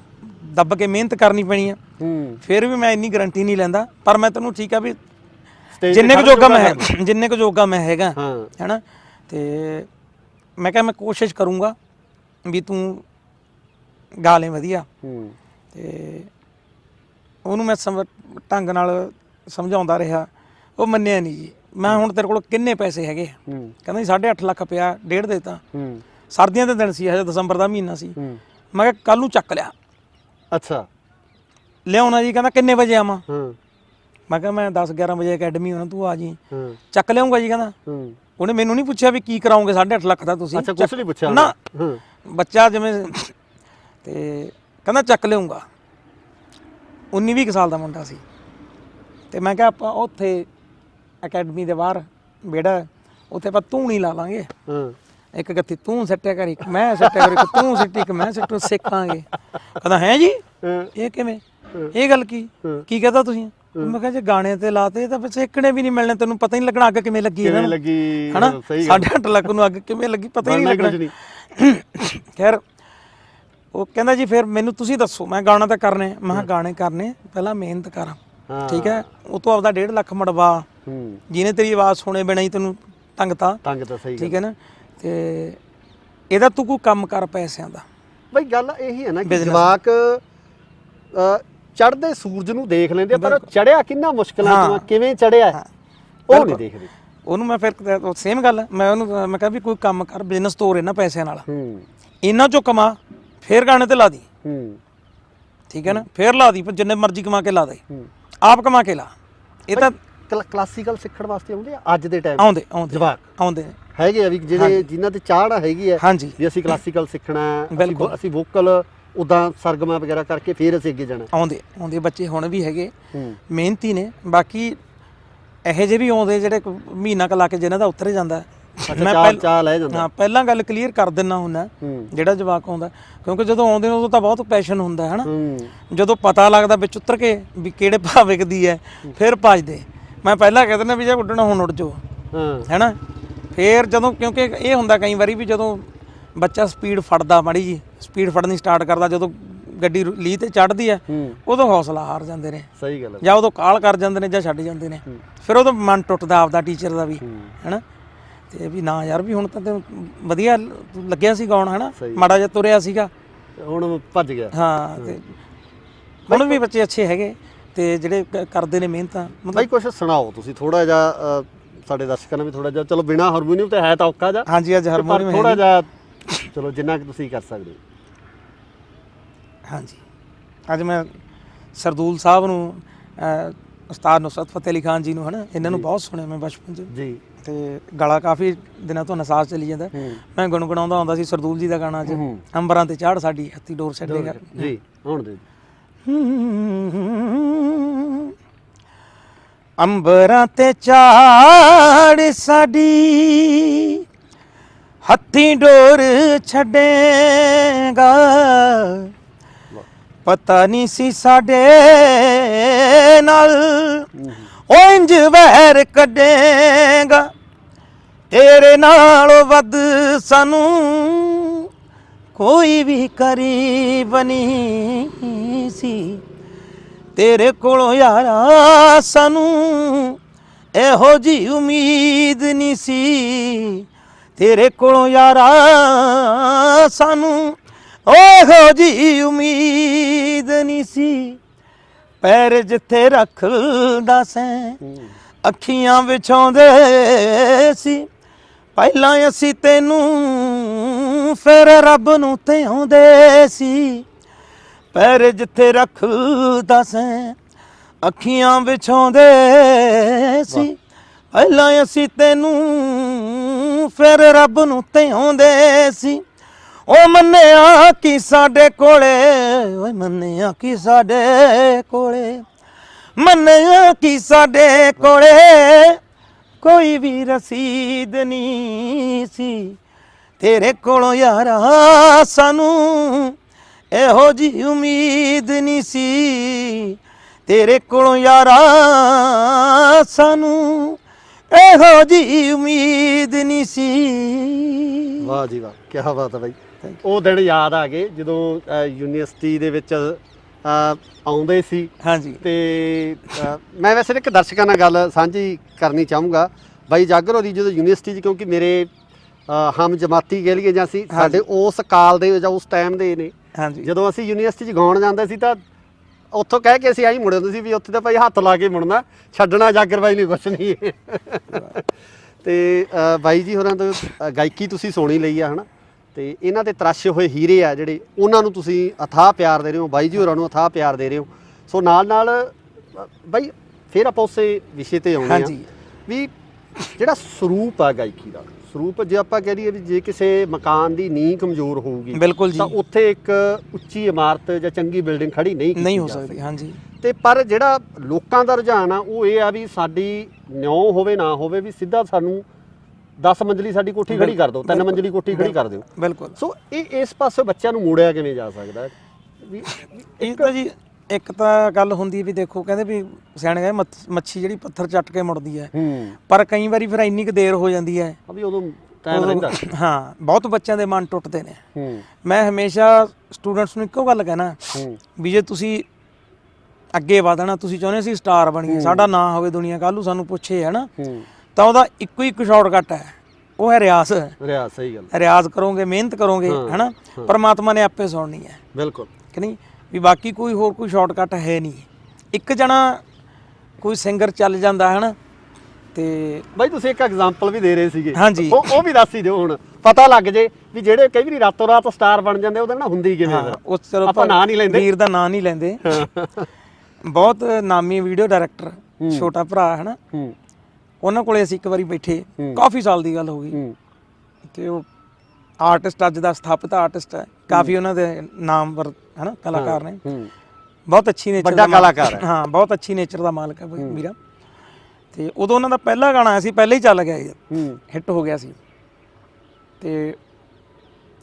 ਦੱਬ ਕੇ ਮਿਹਨਤ ਕਰਨੀ ਪੈਣੀ ਆ। ਹੂੰ। ਫਿਰ ਵੀ ਮੈਂ ਇੰਨੀ ਗਾਰੰਟੀ ਨਹੀਂ ਲੈਂਦਾ। ਪਰ ਮੈਂ ਤੈਨੂੰ ਠੀਕ ਆ ਵੀ ਜਿੰਨੇ ਕੁ ਜੋਗਾ ਮੈਂ ਹੈ ਜਿੰਨੇ ਕੁ ਜੋਗਾ ਮੈਂ ਹੈਗਾ ਹਾਂ। ਹੈਨਾ? ਤੇ ਮੈਂ ਕਿਹਾ ਮੈਂ ਕੋਸ਼ਿਸ਼ ਕਰੂੰਗਾ ਵੀ ਤੂੰ ਗਾ ਲੈ ਵਧੀਆ। ਹੂੰ। ਤੇ ਉਹਨੂੰ ਮੈਂ ਸਮ ਢੰਗ ਨਾਲ ਸਮਝਾਉਂਦਾ ਰਿਹਾ। ਉਹ ਮੰਨਿਆ ਨਹੀਂ ਜੀ। ਮੈਂ ਹੁਣ ਤੇਰੇ ਕੋਲ ਕਿੰਨੇ ਪੈਸੇ ਹੈਗੇ ਆ? ਹੂੰ। ਕਹਿੰਦਾ ਜੀ 8.5 ਲੱਖ ਪਿਆ ਡੇਢ ਦੇਤਾ। ਹੂੰ। ਸਰਦੀਆਂ ਦੇ ਦਿਨ ਸੀ ਹਜੇ ਦਸੰਬਰ ਦਾ ਮਹੀਨਾ ਸੀ। ਹੂੰ। ਮੈਂ ਕਿਹਾ ਕੱਲ ਨੂੰ ਚੱਕ ਲਿਆ। ਅੱਛਾ। ਲਿਆਉਣਾ ਜੀ ਕਹਿੰਦਾ ਕਿੰਨੇ ਵਜੇ ਆਵਾਂ? ਹਾਂ। ਮੈਂ ਕਿਹਾ ਮੈਂ 10 11 ਵਜੇ ਅਕੈਡਮੀ ਹੋਣਾ ਤੂੰ ਆ ਜੀ। ਹਾਂ। ਚੱਕ ਲਿਆਉਂਗਾ ਜੀ ਕਹਿੰਦਾ। ਹੂੰ। ਉਹਨੇ ਮੈਨੂੰ ਨਹੀਂ ਪੁੱਛਿਆ ਵੀ ਕੀ ਕਰਾਉਂਗੇ 8.5 ਲੱਖ ਦਾ ਤੁਸੀਂ? ਅੱਛਾ ਕੁਛ ਨਹੀਂ ਪੁੱਛਿਆ ਨਾ? ਹਾਂ। ਬੱਚਾ ਜਿਵੇਂ ਤੇ ਕਹਿੰਦਾ ਚੱਕ ਲਿਆਉਂਗਾ। 19 20 ਸਾਲ ਦਾ ਮੁੰਡਾ ਸੀ। ਤੇ ਮੈਂ ਕਿਹਾ ਆਪਾਂ ਉੱਥੇ ਅਕੈਡਮੀ ਦੇ ਬਾਹਰ ਬੇੜਾ ਉੱਥੇ ਆਪਾਂ ਧੂਣੀ ਲਾ ਲਾਂਗੇ। ਹਾਂ। ਇੱਕ ਗੱਤੀ ਤੂੰ ਸੱਟਿਆ ਕਰ ਇੱਕ ਮੈਂ ਸੱਟਿਆ ਕਰ ਇੱਕ ਤੂੰ ਸੱਟੀ ਇੱਕ ਮੈਂ ਸੱਟੂ ਸਿੱਖਾਂਗੇ। ਕਹਿੰਦਾ ਹੈ ਜੀ? ਇਹ ਕਿਵੇਂ? ਇਹ ਗੱਲ ਕੀ? ਕੀ ਕਹਦਾ ਤੁਸੀਂ? ਮੈਂ ਕਿਹਾ ਜੇ ਗਾਣੇ ਤੇ ਲਾਤੇ ਤਾਂ ਫਿਰ ਸਿੱਖਣੇ ਵੀ ਨਹੀਂ ਮਿਲਣੇ ਤੈਨੂੰ ਪਤਾ ਹੀ ਨਹੀਂ ਲੱਗਣਾ ਅੱਗ ਕਿਵੇਂ ਲੱਗੀ ਇਹਨਾਂ ਕਿਵੇਂ ਨੂੰ। ਲੱਗੀ ਹਨਾ? ਗੱਲ। 8.5 ਲੱਖ ਨੂੰ ਅੱਗ ਕਿਵੇਂ ਲੱਗੀ ਪਤਾ ਹੀ ਨਹੀਂ ਲੱਗਣਾ। ਖੈਰ ਉਹ ਕਹਿੰਦਾ ਜੀ ਫਿਰ ਮੈਨੂੰ ਤੁਸੀਂ ਦੱਸੋ ਮੈਂ ਗਾਣਾ ਤਾਂ ਕਰਨੇ ਆ। ਮੈਂ ਕਿਹਾ ਗਾਣੇ ਕਰਨੇ ਪਹਿਲਾਂ ਮਿਹਨਤ ਕਰ ਹਾਂ। ਠੀਕ ਹੈ? ਉਹ ਤੋਂ ਆਪਦਾ 1.5 ਲੱਖ ਮੜਵਾ। ਹੂੰ। ਜਿਹਨੇ ਤੇਰੀ ਆਵਾਜ਼ ਸੁਣੇ ਬਿਨਾਂ ਹੀ ਤੈਨੂੰ ਤੰਗਤਾ ਤੰਗ ਤਾਂ ਸਹੀ ਠੀਕ ਹੈ ਨਾ? ਤੇ ਇਹਦਾ ਤੂੰ ਕੋਈ ਕੰਮ ਕਰ ਪੈਸਿਆਂ ਦਾ। ਬਈ ਗੱਲ ਇਹੀ ਹੈ ਨਾ ਕਿ ਜਵਾਕ ਚੜਦੇ ਸੂਰਜ ਨੂੰ ਦੇਖ ਲੈਂਦੇ ਆ, ਪਰ ਚੜਿਆ ਕਿੰਨਾ ਮੁਸ਼ਕਲਾਂ ਤੋਂ ਆ, ਕਿਵੇਂ ਚੜਿਆ ਉਹ ਨਹੀਂ ਦੇਖਦੇ। ਉਹਨੂੰ ਮੈਂ ਫਿਰ ਸੇਮ ਗੱਲ ਮੈਂ ਉਹਨੂੰ ਮੈਂ ਕਿਹਾ ਵੀ ਕੋਈ ਕੰਮ ਕਰ ਬਿਜ਼ਨਸ ਤੋਰ ਇਹਨਾਂ ਪੈਸਿਆਂ ਨਾਲ। ਹੂੰ। ਇਹਨਾਂ ਚੋਂ ਕਮਾ। ਫਿਰ ਗਾਣੇ ਤੇ ਲਾ ਦੀ। ਹੂੰ। ਠੀਕ ਹੈ ਨਾ? ਫਿਰ ਲਾ ਦੀ ਪਰ ਜਿੰਨੇ ਮਰਜ਼ੀ ਕਮਾ ਕੇ ਲਾ ਦੇ। ਹੂੰ। ਆਪ ਕਮਾ ਕੇ ਲਾ। ਇਹ ਤਾਂ ਕਲਾਸੀਕਲ ਸਿੱਖਣ ਵਾਸਤੇ ਆਉਂਦੇ ਆ? ਅੱਜ ਦੇ ਟਾਈਮ ਆਉਂਦੇ ਆਉਂਦੇ। ਜਵਾਕ। ਆਉਂਦੇ। ਹੈਗੇ ਆ ਵੀ ਜਿਹੜੇ ਜਿਨ੍ਹਾਂ ਤੇ ਚਾੜ ਹੈਗੀ ਹਾਂਜੀ। ਵੀ ਅਸੀਂ ਕਲਾਸੀਕਲ ਸਿੱਖਣਾ ਅਸੀਂ ਵੋਕਲ ਉਦਾਂ ਸਰਗਮਾ ਵਗੈਰਾ ਕਰਕੇ ਫਿਰ ਅਸੀਂ ਅੱਗੇ ਜਾਣਾ। ਆਉਂਦੇ ਆਉਂਦੇ ਬੱਚੇ ਹੁਣ ਵੀ ਹੈਗੇ। ਮਿਹਨਤੀ ਨੇ। ਬਾਕੀ ਇਹੋ ਜਿਹੇ ਵੀ ਆਉਂਦੇ ਜਿਹੜੇ ਮਹੀਨਾ ਕੁ ਲਾ ਕੇ ਜਿਹਨਾਂ ਦਾ ਉਤਰ ਜਾਂਦਾ। ਹੈ। ਅੱਛਾ ਚਾਲ ਪਹਿਲ- ਚਾਲ ਲੈ ਜਾਂਦਾ। ਹਾਂ ਪਹਿਲਾਂ ਗੱਲ ਕਲੀਅਰ ਕਰ ਦਿੰਨਾ ਹੁੰਦਾ ਜਿਹੜਾ ਜਵਾਕ ਆਉਂਦਾ ਕਿਉਂਕਿ ਜਦੋਂ ਆਉਂਦੇ ਨੇ ਉਦੋਂ ਤਾਂ ਬਹੁਤ ਪੈਸ਼ਨ ਹੁੰਦਾ ਹੈ। ਹਨਾ ਜਦੋਂ ਪਤਾ ਲੱਗਦਾ ਵਿੱਚ ਉਤਰ ਕੇ ਵੀ ਕਿਹੜੇ ਭਾਅ ਵਿਕਦੀ ਹੈ ਫਿਰ ਭੱਜਦੇ। ਮੈਂ ਪਹਿਲਾਂ ਕਹਿ ਦਿੰਦਾ ਵੀ ਜੇ ਉੱਡਣਾ ਹੁਣ ਉੱਡ ਜਾਓ ਹਾਂ। ਹੈਨਾ? ਫਿਰ ਜਦੋਂ ਕਿਉਂਕਿ ਇਹ ਹੁੰਦਾ ਕਈ ਵਾਰੀ ਵੀ ਜਦੋਂ ਬੱਚਾ ਸਪੀਡ ਫੜਦਾ ਮਾੜੀ ਜੀ ਸਪੀਡ ਫੜਨੀ ਸਟਾਰਟ ਕਰਦਾ ਜਦੋਂ ਗੱਡੀ ਲੀ ਤੇ ਚੜਦੀ ਹੈ ਹੂੰ। ਉਦੋਂ ਹੌਸਲਾ ਹਾਰ ਜਾਂਦੇ ਨੇ। ਸਹੀ ਗੱਲ ਹੈ ਜਾਂ ਉਦੋਂ ਕਾਲ ਕਰ ਜਾਂਦੇ ਨੇ ਜਾਂ ਛੱਡ ਜਾਂਦੇ ਨੇ। ਫਿਰ ਉਦੋਂ ਮਨ ਟੁੱਟਦਾ ਆਪਦਾ ਟੀਚਰ ਦਾ ਵੀ ਹੈਨਾ? ਤੇ ਵੀ ਨਾ ਯਾਰ ਵੀ ਹੁਣ ਤਾਂ ਤੈਨੂੰ ਵਧੀਆ ਲ- ਲੱਗਿਆ ਸੀ ਗਾਉਣ ਹੈਨਾ? ਸਹੀ। ਮਾੜਾ ਜਿਹਾ ਤੁਰਿਆ ਸੀਗਾ। ਹੁਣ ਭੱਜ ਗਿਆ। ਹਾਂ ਤੇ ਹੁਣ ਵੀ ਬੱਚੇ ਅੱਛੇ ਹੈਗੇ ਤੇ ਜਿਹੜੇ ਕ- ਕਰਦੇ ਨੇ ਮਿਹਨਤਾਂ ਮਤਲਬ ਬਾਈ ਕੁਝ ਸੁਣਾਓ ਤੁਸੀਂ ਥੋੜਾ ਜਿਹਾ ਅ, ਸਾਡੇ ਦਰਸ਼ਕਾਂ ਨੂੰ ਵੀ ਥੋੜਾ ਜਿਹਾ ਚਲੋ ਬਿਨਾ ਹਾਰਮੋਨੀਅਮ ਤੇ ਹੈ ਤਾਂ ਔਖਾ ਜਿਹਾ ਹਾਂਜੀ ਅੱਜ ਪਰ ਹਾਰਮੋਨੀਅਮ ਥੋੜਾ ਹੈ ਜਿਹਾ ਚਲੋ ਜਿੰਨਾ ਕਿ ਤੁਸੀਂ ਕਰ ਸਕਦੇ ਹੋ। ਹਾਂਜੀ। ਅੱਜ ਮੈਂ ਸਰਦੂਲ ਸਾਹਿਬ ਨੂੰ ਅਹ, ਉਸਤਾਦ ਨੁਸਰਤ ਫਤਿਹ ਅਲੀ ਖਾਨ ਜੀ ਨੂੰ ਹਨਾ ਇਹਨਾਂ ਨੂੰ ਬਹੁਤ ਸੁਣਿਆ ਮੈਂ ਬਚਪਨ 'ਚ। ਜੀ। ਤੇ ਗਲਾ ਕਾਫੀ ਦਿਨਾਂ ਤੋਂ ਨਸਾਜ਼ ਚਲੀ ਜਾਂਦਾ। ਮੈਂ ਗੁਣਗੁਣਾਉਂਦਾ ਹੁੰਦਾ ਸੀ ਸਰਦੂਲ ਜੀ ਦਾ ਗਾਣਾ ਹੂੰ। ਅੰਬਰਾਂ ਤੇ ਚਾੜ ਸਾਡੀ ਹੱਥੀ ਡੋਰ ਛੱਡੇਗਾ। ਜੀ ਹੁਣ ਦੇ। ਅੰਬਰਾਂ ਤੇ ਚਾੜ ਸਾਡੀ ਹੱਥੀ ਡੋਰ ਛੱਡੇਗਾ। ਪਤਾ ਨਹੀਂ ਸੀ ਸਾਡੇ ਨਾਲ। ਉਹ ਇੰਜ ਵਹਿਰ ਕੱਢੇਗਾ। ਤੇਰੇ ਨਾਲੋਂ ਵੱਧ ਸਾਨੂੰ ਕੋਈ ਵੀ ਕਰੀਬ ਨਹੀਂ ਸੀ। ਤੇਰੇ ਕੋਲੋਂ ਯਾਰਾ ਸਾਨੂੰ ਇਹੋ ਜੀ ਉਮੀਦ ਨਹੀਂ ਸੀ। ਤੇਰੇ ਕੋਲੋਂ ਯਾਰਾ ਸਾਨੂੰ ਇਹੋ ਜੀ ਉਮੀਦ ਨਹੀਂ ਸੀ। ਪੈਰ ਜਿੱਥੇ ਰੱਖਦਾ ਸੈਂ ਅੱਖੀਆਂ ਵਿਛਾਉਂਦੇ ਸੀ। ਪਹਿਲਾਂ ਅਸੀਂ ਤੈਨੂੰ ਫਿਰ ਰੱਬ ਨੂੰ ਧਿਆਉਂਦੇ ਸੀ। ਪੈਰ ਜਿੱਥੇ ਰੱਖਦਾ ਸੈਂ ਅੱਖੀਆਂ ਵਿਛਾਉਂਦੇ ਸੀ। ਪਹਿਲਾਂ ਅਸੀਂ ਤੈਨੂੰ ਫਿਰ ਰੱਬ ਨੂੰ ਧਿਆਉਂਦੇ ਸੀ। ਉਹ ਮੰਨਿਆ ਕਿ ਸਾਡੇ ਕੋਲੇ, ਓਏ ਮੰਨਿਆ ਕਿ ਸਾਡੇ ਕੋਲੇ। ਮੰਨਿਆ ਕਿ ਸਾਡੇ ਕੋਲੇ ਕੋਈ ਵੀ ਰਸੀਦ ਨਹੀਂ ਸੀ। ਤੇਰੇ ਕੋਲੋਂ ਯਾਰਾ ਸਾਨੂੰ ਇਹੋ ਜੀ ਉਮੀਦ ਨਹੀਂ ਸੀ। ਤੇਰੇ ਕੋਲੋਂ ਯਾਰਾ ਸਾਨੂੰ ਇਹੋ ਜੀ ਉਮੀਦ ਨਹੀਂ ਸੀ। ਵਾਹ ਜੀ ਵਾਹ ਕੀ ਬਾਤ ਹੈ ਬਾਈ। ਉਹ ਦਿਨ ਯਾਦ ਆ ਗਏ ਜਦੋਂ ਯੂਨੀਵਰਸਿਟੀ ਦੇ ਵਿੱਚ ਆਉਂਦੇ ਸੀ। ਹਾਂਜੀ। ਤੇ ਮੈਂ ਵੈਸੇ ਇੱਕ ਦਰਸ਼ਕਾਂ ਨਾਲ ਗੱਲ ਸਾਂਝੀ ਕਰਨੀ ਚਾਹੂੰਗਾ। ਬਾਈ ਜਾਗਰ ਹੋਰੀ ਜਦੋਂ ਯੂਨੀਵਰਸਿਟੀ 'ਚ ਕਿਉਂਕਿ ਮੇਰੇ ਹਮ ਜਮਾਤੀ ਕਹਿ ਲਈਏ ਜਾਂ ਸੀ ਸਾਡੇ ਉਸ ਕਾਲ ਦੇ ਜਾਂ ਉਸ ਟਾਈਮ ਦੇ ਨੇ। ਹਾਂਜੀ। ਜਦੋਂ ਅਸੀਂ ਯੂਨੀਵਰਸਿਟੀ 'ਚ ਗਾਉਣ ਜਾਂਦੇ ਸੀ ਤਾਂ ਉੱਥੋਂ ਕਹਿ ਕੇ ਅਸੀਂ ਆਈ ਮੁੜੇ ਹੁੰਦੇ ਸੀ ਵੀ ਉੱਥੇ ਤਾਂ ਭਾਈ ਹੱਥ ਲਾ ਕੇ ਮੁੜਨਾ ਛੱਡਣਾ ਜਾਗਰ ਬਾਈ ਨਹੀਂ ਕੁਛ ਨਹੀਂ। ਤੇ ਬਾਈ ਜੀ ਹੋਰਾਂ ਤੋਂ ਗਾਇਕੀ ਤੁਸੀਂ ਸੋਹਣੀ ਲਈ ਆ ਹਨਾ? ਤੇ ਇਹਨਾਂ ਦੇ ਤਰਾਸ਼ੇ ਹੋਏ ਹੀਰੇ ਆ ਜਿਹੜੇ ਉਹਨਾਂ ਨੂੰ ਤੁਸੀਂ ਅਥਾਹ ਪਿਆਰ ਦੇ ਰਹੇ ਹੋ ਬਾਈ ਜੀ ਹੋਰਾਂ ਨੂੰ ਅਥਾਹ ਪਿਆਰ ਦੇ ਰਹੇ ਹੋ। ਸੋ ਨਾਲ ਨਾਲ ਬਾਈ ਫਿਰ ਆਪਾਂ ਉਸੇ ਵਿਸ਼ੇ ਤੇ ਆਉਂਦੇ ਆ ਹਾਂਜੀ। ਵੀ ਜਿਹੜਾ ਸਰੂਪ ਆ ਗਾਇਕੀ ਦਾ ਸਰੂਪ ਜੇ ਆਪਾਂ ਕਹਿ ਦਈਏ ਵੀ ਜੇ ਕਿਸੇ ਮਕਾਨ ਦੀ ਨੀਂਹ ਕਮਜ਼ੋਰ ਹੋਊਗੀ ਤਾਂ ਉੱਥੇ ਇੱਕ ਉੱਚੀ ਇਮਾਰਤ ਜਾਂ ਚੰਗੀ ਬਿਲਡਿੰਗ ਖੜੀ ਨਹੀਂ ਨਹੀਂ ਹੋ ਸਕਦੀ। ਹਾਂਜੀ। ਤੇ ਪਰ ਜਿਹੜਾ ਲੋਕਾਂ ਦਾ ਰੁਝਾਨ ਆ ਉਹ ਇਹ ਆ ਵੀ ਸਾਡੀ ਨਿਉ ਹੋਵੇ ਨਾ ਹੋਵੇ ਵੀ ਸਿੱਧਾ ਸਾਨੂੰ 10 ਮੰਜ਼ਲੀ ਸਾਡੀ ਕੋਠੀ ਖੜੀ ਕਰ ਦਿਓ ਤਿੰਨ ਮੰਜ਼ਲੀ ਕੋਠੀ ਖੜੀ ਕਰ ਦਿਓ। ਬਿਲਕੁਲ। ਸੋ ਇਹ ਇਸ ਪਾਸੇ ਬੱਚਿਆਂ ਨੂੰ ਮੋੜਿਆ ਕਿਵੇਂ ਜਾ ਸਕਦਾ? ਇਹ ਤਾਂ ਜੀ ਇੱਕ ਤਾਂ ਗੱਲ ਹੁੰਦੀ ਵੀ ਦੇਖੋ ਕਹਿੰਦੇ ਵੀ ਸਿਆਣੇ ਕਹਿੰਦੇ ਮੱਛ- ਜਿਹੜੀ ਪੱਥਰ ਚੱਟ ਕੇ ਮੁੜਦੀ ਹੈ। ਪਰ ਕਈ ਵਾਰੀ ਫਿਰ ਇੰਨੀ ਕੁ ਦੇਰ ਹੋ ਜਾਂਦੀ ਹੈ। ਆ ਵੀ ਉਦੋਂ ਟਾਈਮ ਰਹਿੰਦਾ। ਹਾਂ ਬਹੁਤ ਬੱਚਿਆਂ ਦੇ ਮਨ ਟੁੱਟਦੇ ਨੇ। ਮੈਂ ਹਮੇਸ਼ਾ ਸਟੂਡੈਂਟਸ ਨੂੰ ਇੱਕੋ ਗੱਲ ਕਹਿਣਾ ਵੀ ਜੇ ਤੁਸੀਂ ਅੱਗੇ ਵਧਣਾ ਤੁਸੀਂ ਚਾਹੁੰਦੇ ਸੀ ਸਟਾਰ ਬਣੀਏ ਸਾਡਾ ਨਾਂ ਹੋਵੇ ਦੁਨੀਆ ਕੱਲ੍ਹ ਨੂੰ ਸਾਨੂੰ ਪੁੱਛੇ ਹੈ ਨਾ? ਤਾਂ ਉਹਦਾ ਇੱਕੋ ਹੀ ਇੱਕ ਸ਼ਾਰਟਕਟ ਹੈ। ਉਹ ਹੈ ਰਿਆਜ਼। ਰਿਆ ਸਹੀ ਗੱਲ। ਰਿਆਜ਼ ਕਰੋਗੇ ਮਿਹਨਤ ਕਰੋਗੇ ਹੈਨਾ? ਪਰਮਾਤਮਾ ਨੇ ਆਪੇ ਸੁਣਨੀ ਹੈ। ਬਿਲਕੁਲ। ਕਿ ਨਹੀਂ? ਵੀ ਬਾਕੀ ਕੋਈ ਹੋਰ ਕੋਈ ਸ਼ਾਰਟਕਟ ਹੈ ਨਹੀਂ। ਇੱਕ ਜਣਾ ਕੋਈ ਸਿੰਗਰ ਚੱਲ ਜਾਂਦਾ ਹੈ ਨਾ ਤੇ ਬਾਈ ਤੁਸੀਂ ਇੱਕ ਐਗਜ਼ਾਮਪਲ ਵੀ ਦੇ ਰਹੇ ਸੀਗੇ। ਹਾਂਜੀ। ਉਹ ਉਹ ਵੀ ਦੱਸ ਹੀ ਦਿਓ ਹੁਣ। ਪਤਾ ਲੱਗ ਜੇ ਵੀ ਜਿਹੜੇ ਕਈ ਵਾਰੀ ਰਾਤੋਂ ਰਾਤ ਸਟਾਰ ਬਣ ਜਾਂਦੇ ਉਹਦੇ ਨਾਲ ਹੁੰਦੀ ਕਿਵੇਂ ਫਿਰ? ਉਸ ਚਲੋ ਆਪਾਂ ਨਾਂ ਨਹੀਂ ਲੈਂਦੇ। ਵੀਰ ਦਾ ਨਾਂ ਨਹੀਂ ਲੈਂਦੇ। ਬਹੁਤ ਨਾਮੀ ਵੀਡੀਓ ਡਾਇਰੈਕਟਰ ਛੋਟਾ ਭਰਾ ਹੈ ਨਾ ਹੂੰ। ਉਹਨਾਂ ਕੋਲੇ ਅਸੀਂ ਇੱਕ ਵਾਰੀ ਬੈਠੇ ਕਾਫੀ ਸਾਲ ਦੀ ਗੱਲ ਹੋ ਗਈ। ਤੇ ਉਹ ਆਰਟਿਸਟ ਅੱਜ ਦਾ ਸਥਾਪਿਤ ਆਰਟਿਸਟ ਹੈ ਕਾਫੀ ਉਹਨਾਂ ਦੇ ਨਾਮਵਰ ਹੈ ਨਾ ਕਲਾਕਾਰ ਨੇ। ਬਹੁਤ ਅੱਛੀ ਨੇਚਰ ਵੱਡਾ ਕਲਾਕਾਰ ਹੈ। ਹਾਂ ਬਹੁਤ ਅੱਛੀ ਨੇਚਰ ਦਾ ਮਾਲਕ ਹੈ ਬਈ ਵੀਰਾ ਤੇ ਉਦੋਂ ਉਹਨਾਂ ਦਾ ਪਹਿਲਾ ਗਾਣਾ ਆਇਆ ਸੀ ਪਹਿਲੇ ਹੀ ਚੱਲ ਗਿਆ ਹੂੰ। ਹਿੱਟ ਹੋ ਗਿਆ ਸੀ। ਤੇ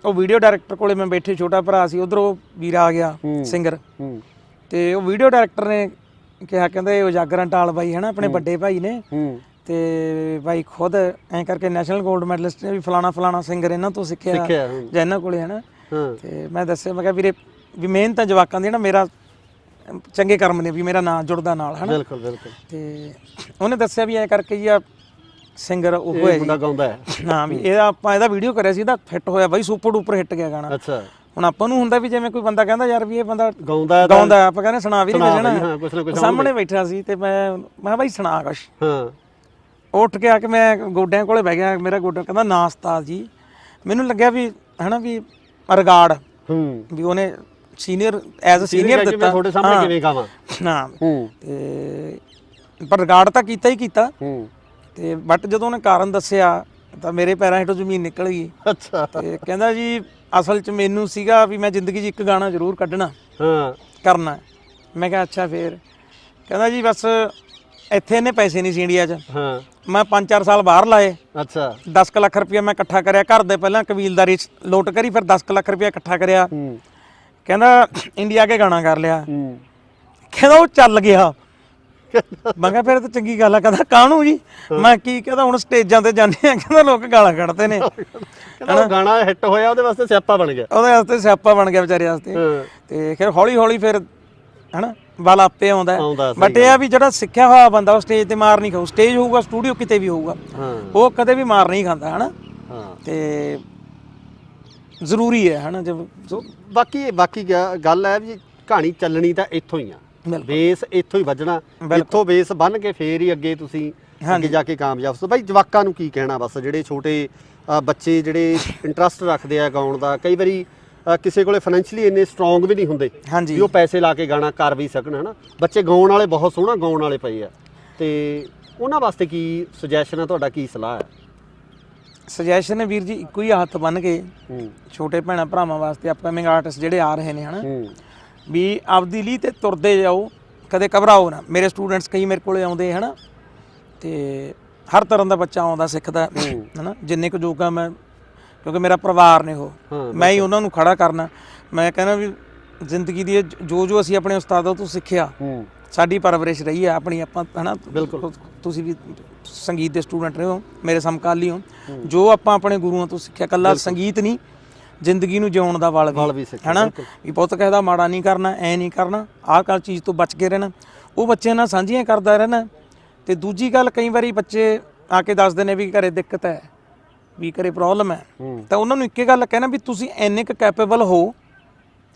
ਉਹ ਵੀਡੀਓ ਡਾਇਰੈਕਟਰ ਕੋਲੇ ਮੈਂ ਬੈਠੇ ਛੋਟਾ ਭਰਾ ਸੀ ਉਧਰ ਉਹ ਵੀਰਾ ਆ ਗਿਆ ਸਿੰਗਰ ਤੇ ਉਹ ਵੀਡੀਓ ਡਾਇਰੈਕਟਰ ਨੇ ਕਿਹਾ ਕਹਿੰਦਾ ਇਹ ਉਜਾਗਰਾਂ ਟਾਲ ਬਾਈ ਹੈ ਨਾ ਆਪਣੇ ਵੱਡੇ ਭਾਈ ਨੇ। ਤੇ ਬਾਈ ਖੁਦ ਐਂ ਕਰਕੇ ਨੈਸ਼ਨਲ 골ਡ ਮੈਡਲਿਸਟ ਨੇ ਵੀ ਫਲਾਣਾ ਫਲਾਣਾ ਸਿੰਗਰ ਇਹਨਾਂ ਤੋਂ ਸਿੱਖਿਆ ਸਿੱਖਿਆ, ਹੂੰ। ਜਾਂ ਇਹਨਾਂ ਕੋਲੇ ਹੈ ਨਾ ਹਾਂ। ਤੇ ਮੈਂ ਦੱਸਿਆ ਮੈਂ ਕਿਹਾ ਵੀਰੇ ਵੀ ਮਿਹਨਤ ਤਾਂ ਜਵਾਕਾਂ ਦੀ ਨਾ ਮੇਰਾ ਚੰਗੇ ਕਰਮ ਨੇ ਵੀ ਮੇਰਾ ਨਾਂ ਜੁੜਦਾ ਨਾਲ ਹਨਾ? ਬਿਲਕੁਲ ਬਿਲਕੁਲ। ਤੇ ਉਹਨੇ ਦੱਸਿਆ ਵੀ ਐ ਕਰਕੇ ਜੀ ਆ ਸਿੰਗਰ ਉਹ ਹੈ ਇਹ ਜੀ। ਮੁੰਡਾ ਗਾਉਂਦਾ ਹੈ। ਹਾਂ ਵੀ ਇਹਦਾ ਆਪਾਂ ਇਹਦਾ ਵੀਡੀਓ ਕਰਿਆ ਸੀ ਇਹਦਾ ਹਿੱਟ ਹੋਇਆ ਬਾਈ ਸੁਪਰ ਡੂਪਰ ਹਿੱਟ ਗਿਆ ਗਾਣਾ। ਅੱਛਾ। ਹੁਣ ਆਪਾਂ ਨੂੰ ਹੁੰਦਾ ਵੀ ਜਿਵੇਂ ਕੋਈ ਬੰਦਾ ਕਹਿੰਦਾ ਯਾਰ ਵੀ ਇਹ ਬੰਦਾ ਗਾਉਂਦਾ ਹੈ ਤਾਂ- ਗਾਉਂਦਾ ਆਪਾਂ ਕਹਿੰਦੇ ਸੁਣਾ ਵੀ ਨਹੀਂ ਸੁਣਾ ਵਜਣਾ ਬਈ, ਹਾਂ, ਕੁਛ ਨਾ ਕੁਛ ਸਾਹਮਣੇ। ਬੈਠਾ ਸੀ ਤੇ ਮੈਂ ਮੈਂ ਕਿਹਾ ਬਾਈ ਸੁਣਾ ਕੁਛ। ਹਾਂ। ਉੱਠ ਕੇ ਆ ਕੇ ਮੈਂ ਗੋਡਿਆਂ ਕੋਲੇ ਬਹਿ ਗਿਆ ਮੇਰਾ ਗੋਡਾ ਕਹਿੰਦਾ ਨਾ ਉਸਤਾਦ ਜੀ। ਮੈਨੂੰ ਲੱਗਿਆ ਵੀ ਹਨਾ ਵੀ ਰਿਗਾਰਡ ਹੂੰ। ਵੀ ਉਹਨੇ ਸੀਨੀਅਰ ਐਜ਼ ਅ ਸੀਨੀਅਰ ਮੈਂ ਦਿੱਤਾ। ਤੁਹਾਡੇ ਸਾਹਮਣੇ ਹਾਂ। ਕਿਵੇਂ ਗਾਵਾਂ ਹਾਂ ਹੂੰ। ਤੇ ਪਰ ਰਿਗਾਰਡ ਤਾਂ ਕੀਤਾ ਹੀ ਕੀਤਾ। ਹੂੰ। ਤੇ ਬਟ ਜਦੋਂ ਉਹਨੇ ਕਾਰਨ ਦੱਸਿਆ ਤਾਂ ਮੇਰੇ ਪੈਰਾਂ ਹੇਠੋਂ ਜ਼ਮੀਨ ਨਿਕਲ ਗਈ। ਅੱਛਾ। ਤੇ ਕਹਿੰਦਾ ਜੀ ਅਸਲ 'ਚ ਮੈਨੂੰ ਸੀਗਾ ਵੀ ਮੈਂ ਜ਼ਿੰਦਗੀ 'ਚ ਇੱਕ ਗਾਣਾ ਜ਼ਰੂਰ ਕੱਢਣਾ। ਹਾਂ। ਕਰਨਾ। ਹੈ। ਮੈਂ ਕਿਹਾ ਅੱਛਾ ਫੇਰ। ਕਹਿੰਦਾ ਜੀ ਬਸ ਇੱਥੇ ਇਹਨੇ ਪੈਸੇ ਨਹੀਂ ਸੀ ਇੰਡੀਆ 'ਚ। ਹਾਂ। ਮੈਂ 5-4 ਸਾਲ ਬਾਹਰ ਲਾਏ। ਅੱਛਾ। 10 ਕੁ ਲੱਖ ਰੁਪਇਆ ਮੈਂ ਇਕੱਠਾ ਕਰਿਆ। ਘਰ ਦੇ ਪਹਿਲਾਂ ਕਬੀਲਦਾਰੀ 'ਚ ਲੋਟ ਕਰੀ ਫਿਰ 10 ਕੁ ਲੱਖ ਰੁਪਇਆ ਇਕੱਠਾ ਕਰਿਆ। ਹੂੰ। ਕਹਿੰਦਾ ਇੰਡੀਆ ਕੇ ਗਾਣਾ ਕਰ ਲਿਆ। ਹੂੰ। ਕਹਿੰਦਾ ਉਹ ਚੱਲ ਗਿਆ। ਮੈਂ ਕਿਹਾ ਫਿਰ ਤਾਂ ਚੰਗੀ ਗੱਲ ਆ। ਕਹਿੰਦਾ ਕਾਹਨੂੰ ਜੀ? ਮੈਂ ਕੀ ਕਹਿੰਦਾ ਹੁਣ ਸਟੇਜਾਂ ਤੇ ਜਾਂਦੇ ਆ। ਕਹਿੰਦਾ ਲੋਕ ਗਾਲਾਂ ਕੱਢਦੇ ਨੇ। ਕਹਿੰਦਾ ਉਹ ਗਾਣਾ ਹਿੱਟ ਹੋਇਆ ਉਹਦੇ ਵਾਸਤੇ ਸਿਆਪਾ ਬਣ ਗਿਆ। ਉਹਦੇ ਵਾਸਤੇ ਸਿਆਪਾ ਬਣ ਗਿਆ ਵਿਚਾਰੇ ਵਾਸਤੇ। ਤੇ ਫਿਰ ਹੌਲੀ ਹੌਲੀ ਫਿਰ ਹਨਾ? ਬਲ ਆਪੇ ਆਉਂਦਾ ਆਉਂਦਾ, ਸਹੀ ਬਟ ਇਹ ਆ ਵੀ ਜਿਹੜਾ ਸਿੱਖਿਆ ਹੋਇਆ ਬੰਦਾ ਉਹ ਸਟੇਜ ਤੇ ਮਾਰ ਨਹੀਂ ਖਾਊ। ਸਟੇਜ ਹੋਊਗਾ ਸਟੂਡੀਓ ਕਿਤੇ ਵੀ ਹੋਊਗਾ। ਹਾਂ। ਉਹ ਕਦੇ ਵੀ ਮਾਰ ਨਹੀਂ ਖਾਂਦਾ ਹਨਾ? ਹਾਂ। ਤੇ ਜ਼ਰੂਰੀ ਹੈ ਹਨਾ? ਜਦ ਸੋ ਬਾਕੀ ਬਾਕੀ ਗ- ਗੱਲ ਹੈ ਵੀ ਕਹਾਣੀ ਚੱਲਣੀ ਤਾਂ ਇੱਥੋਂ ਹੀ ਆ। ਬਿਲਕੁਲ। ਬੇਸ ਇੱਥੋਂ ਹੀ ਵੱਜਣਾ। ਇੱਥੋਂ ਬੇਸ ਬੰਨ ਕੇ ਫੇਰ ਹੀ ਅੱਗੇ ਤੁਸੀਂ ਅੱਗੇ ਜਾ ਕੇ ਕਾਮਯਾਬ। ਸੋ ਬਾਈ ਜਵਾਕਾਂ ਨੂੰ ਕੀ ਕਹਿਣਾ ਬਸ? ਜਿਹੜੇ ਛੋਟੇ ਅ, ਬੱਚੇ ਜਿਹੜੇ ਇੰਟਰਸਟ ਰੱਖਦੇ ਆ ਗਾਉਣ ਦਾ ਕਈ ਵਾਰੀ ਕਿਸੇ ਕੋਲੇ ਫਾਈਨੈਂਸ਼ੀਅਲੀ ਇੰਨੇ ਸਟਰੋਂਗ ਵੀ ਨਹੀਂ ਹੁੰਦੇ। ਹਾਂਜੀ। ਵੀ ਉਹ ਪੈਸੇ ਲਾ ਕੇ ਗਾਣਾ ਕਰ ਵੀ ਸਕਣ ਹਨਾ। ਬੱਚੇ ਗਾਉਣ ਵਾਲੇ ਬਹੁਤ ਸੋਹਣਾ ਗਾਉਣ ਵਾਲੇ ਪਏ ਆ। ਤੇ ਉਹਨਾਂ ਵਾਸਤੇ ਕੀ ਸੁਜੈਸ਼ਨ ਹੈ ਤੁਹਾਡਾ ਕੀ ਸਲਾਹ ਹੈ ਸੁਜੈਸ਼ਨ ਹੈ ਵੀਰ ਜੀ ਇੱਕੋ ਹੀ ਹੱਥ ਬੰਨ ਕੇ ਹੂੰ। ਛੋਟੇ ਭੈਣਾਂ ਭਰਾਵਾਂ ਵਾਸਤੇ ਅਪਕਮਿੰਗ ਆਰਟਿਸਟ ਜਿਹੜੇ ਆ ਰਹੇ ਨੇ ਹਨਾ। ਹੂੰ। ਵੀ ਆਪਦੀ ਲਈ ਤੇ ਤੁਰਦੇ ਜਾਓ ਕਦੇ ਘਬਰਾਓ ਨਾ। ਮੇਰੇ ਸਟੂਡੈਂਟਸ ਕਈ ਮੇਰੇ ਕੋਲੇ ਆਉਂਦੇ ਹਨਾ। ਤੇ ਹਰ ਤਰ੍ਹਾਂ ਦਾ ਬੱਚਾ ਆਉਂਦਾ ਸਿੱਖਦਾ ਹਨਾ। ਜਿੰਨੇ ਕੁ ਜੋਗਾ ਮੈਂ ਕਿਉਂਕਿ ਮੇਰਾ ਪਰਿਵਾਰ ਨੇ ਉਹ। ਮੈਂ ਹੀ ਉਹਨਾਂ ਨੂੰ ਖੜਾ ਕਰਨਾ। ਮੈਂ ਕਹਿੰਦਾ ਵੀ ਜ਼ਿੰਦਗੀ ਦੀ ਇਹ ਜੋ ਜੋ ਅਸੀਂ ਆਪਣੇ ਉਸਤਾਦਾਂ ਤੋਂ ਸਿੱਖਿਆ ਸਾਡੀ ਪਰਵਰਿਸ਼ ਰਹੀ ਹੈ ਆਪਣੀ ਆਪਾਂ ਹਨਾ ਬਿਲਕੁਲ। ਤੁਸੀਂ ਵੀ ਸੰਗੀਤ ਦੇ ਸਟੂਡੈਂਟ ਰਹੇ ਹੋ ਮੇਰੇ ਸਮਕਾਲੀ ਹੋ। ਜੋ ਆਪਾਂ ਆਪਣੇ ਗੁਰੂਆਂ ਤੋਂ ਸਿੱਖਿਆ ਕੱਲਾ ਸੰਗੀਤ ਨਹੀਂ ਜ਼ਿੰਦਗੀ ਨੂੰ ਜਿਉਣ ਦਾ ਵਲ ਵੀ ਹਨਾ। ਵੀ ਪੁੱਤ ਕਹਦਾ ਮਾੜਾ ਨਹੀਂ ਕਰਨਾ ਐ ਨਹੀਂ ਕਰਨਾ ਆਹ ਕੱਲ ਚੀਜ਼ ਤੋਂ ਬਚ ਕੇ ਰਹਿਣਾ। ਉਹ ਬੱਚੇ ਨਾਲ ਸਾਂਝੀਆਂ ਕਰਦਾ ਰਹਿਣਾ। ਤੇ ਦੂਜੀ ਗੱਲ ਕਈ ਵਾਰੀ ਬੱਚੇ ਆ ਕੇ ਦੱਸਦੇ ਨੇ ਵੀ ਘਰੇ ਦਿੱਕਤ ਹੈ। ਵੀ ਘਰੇ ਪ੍ਰੋਬਲਮ ਹੈ। ਹੂੰ। ਤਾਂ ਉਹਨਾਂ ਨੂੰ ਇੱਕੇ ਗੱਲ ਕਹਿਣਾ ਵੀ ਤੁਸੀਂ ਇੰਨੇ ਕੁ ਕੈਪੇਬਲ ਹੋ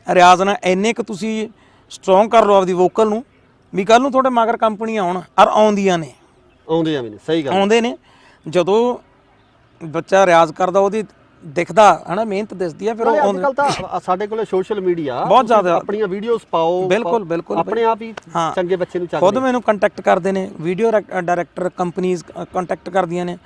ਰਿਆਜ਼ ਨਾਲ ਇੰਨੇ ਕੁ ਤੁਸੀਂ ਸਟਰੋਂਗ ਕਰ ਲਓ ਆਪਦੀ ਵੋਕਲ ਨੂੰ ਵੀ ਕੱਲ ਨੂੰ ਤੁਹਾਡੇ ਮਗਰ ਕੰਪਨੀਆਂ ਆਉਣ ਔਰ ਆਉਂਦੀਆਂ ਨੇ। ਆਉਂਦੇ ਆ ਮੈਨੂੰ ਸਹੀ ਗੱਲ ਆਉਂਦੇ ਨੇ। ਜਦੋਂ ਬੱਚਾ ਰਿਆਜ਼ ਕਰਦਾ ਉਹਦੀ ਦਿਖਦਾ ਹਨਾ ਮਿਹਨਤ ਦਿਸਦੀ ਆ ਫਿਰ ਉਹ ਅੱਜ ਕੱਲ ਤਾਂ ਸਾਡੇ ਕੋਲੇ ਸੋਸ਼ਲ ਮੀਡੀਆ ਬਹੁਤ ਜ਼ਿਆਦਾ। ਆਪਣੀਆਂ ਵੀਡੀਓਜ਼ ਪਾਓ ਬਿਲਕੁਲ, ਬਿਲਕੁਲ ਆਪਣੇ ਆਪ ਹੀ। ਚੰਗੇ ਬੱਚੇ ਨੂੰ ਖੁਦ ਚੱਕਦੇ ਮੈਨੂੰ ਕੰਟੈਕਟ ਕਰਦੇ ਨੇ ਵੀਡੀਓ ਡਾਇਰੈਕਟਰ ਕੰਪਨੀਆਂ ਕੰਟੈਕਟ ਕਰਦੀਆਂ ਨੇ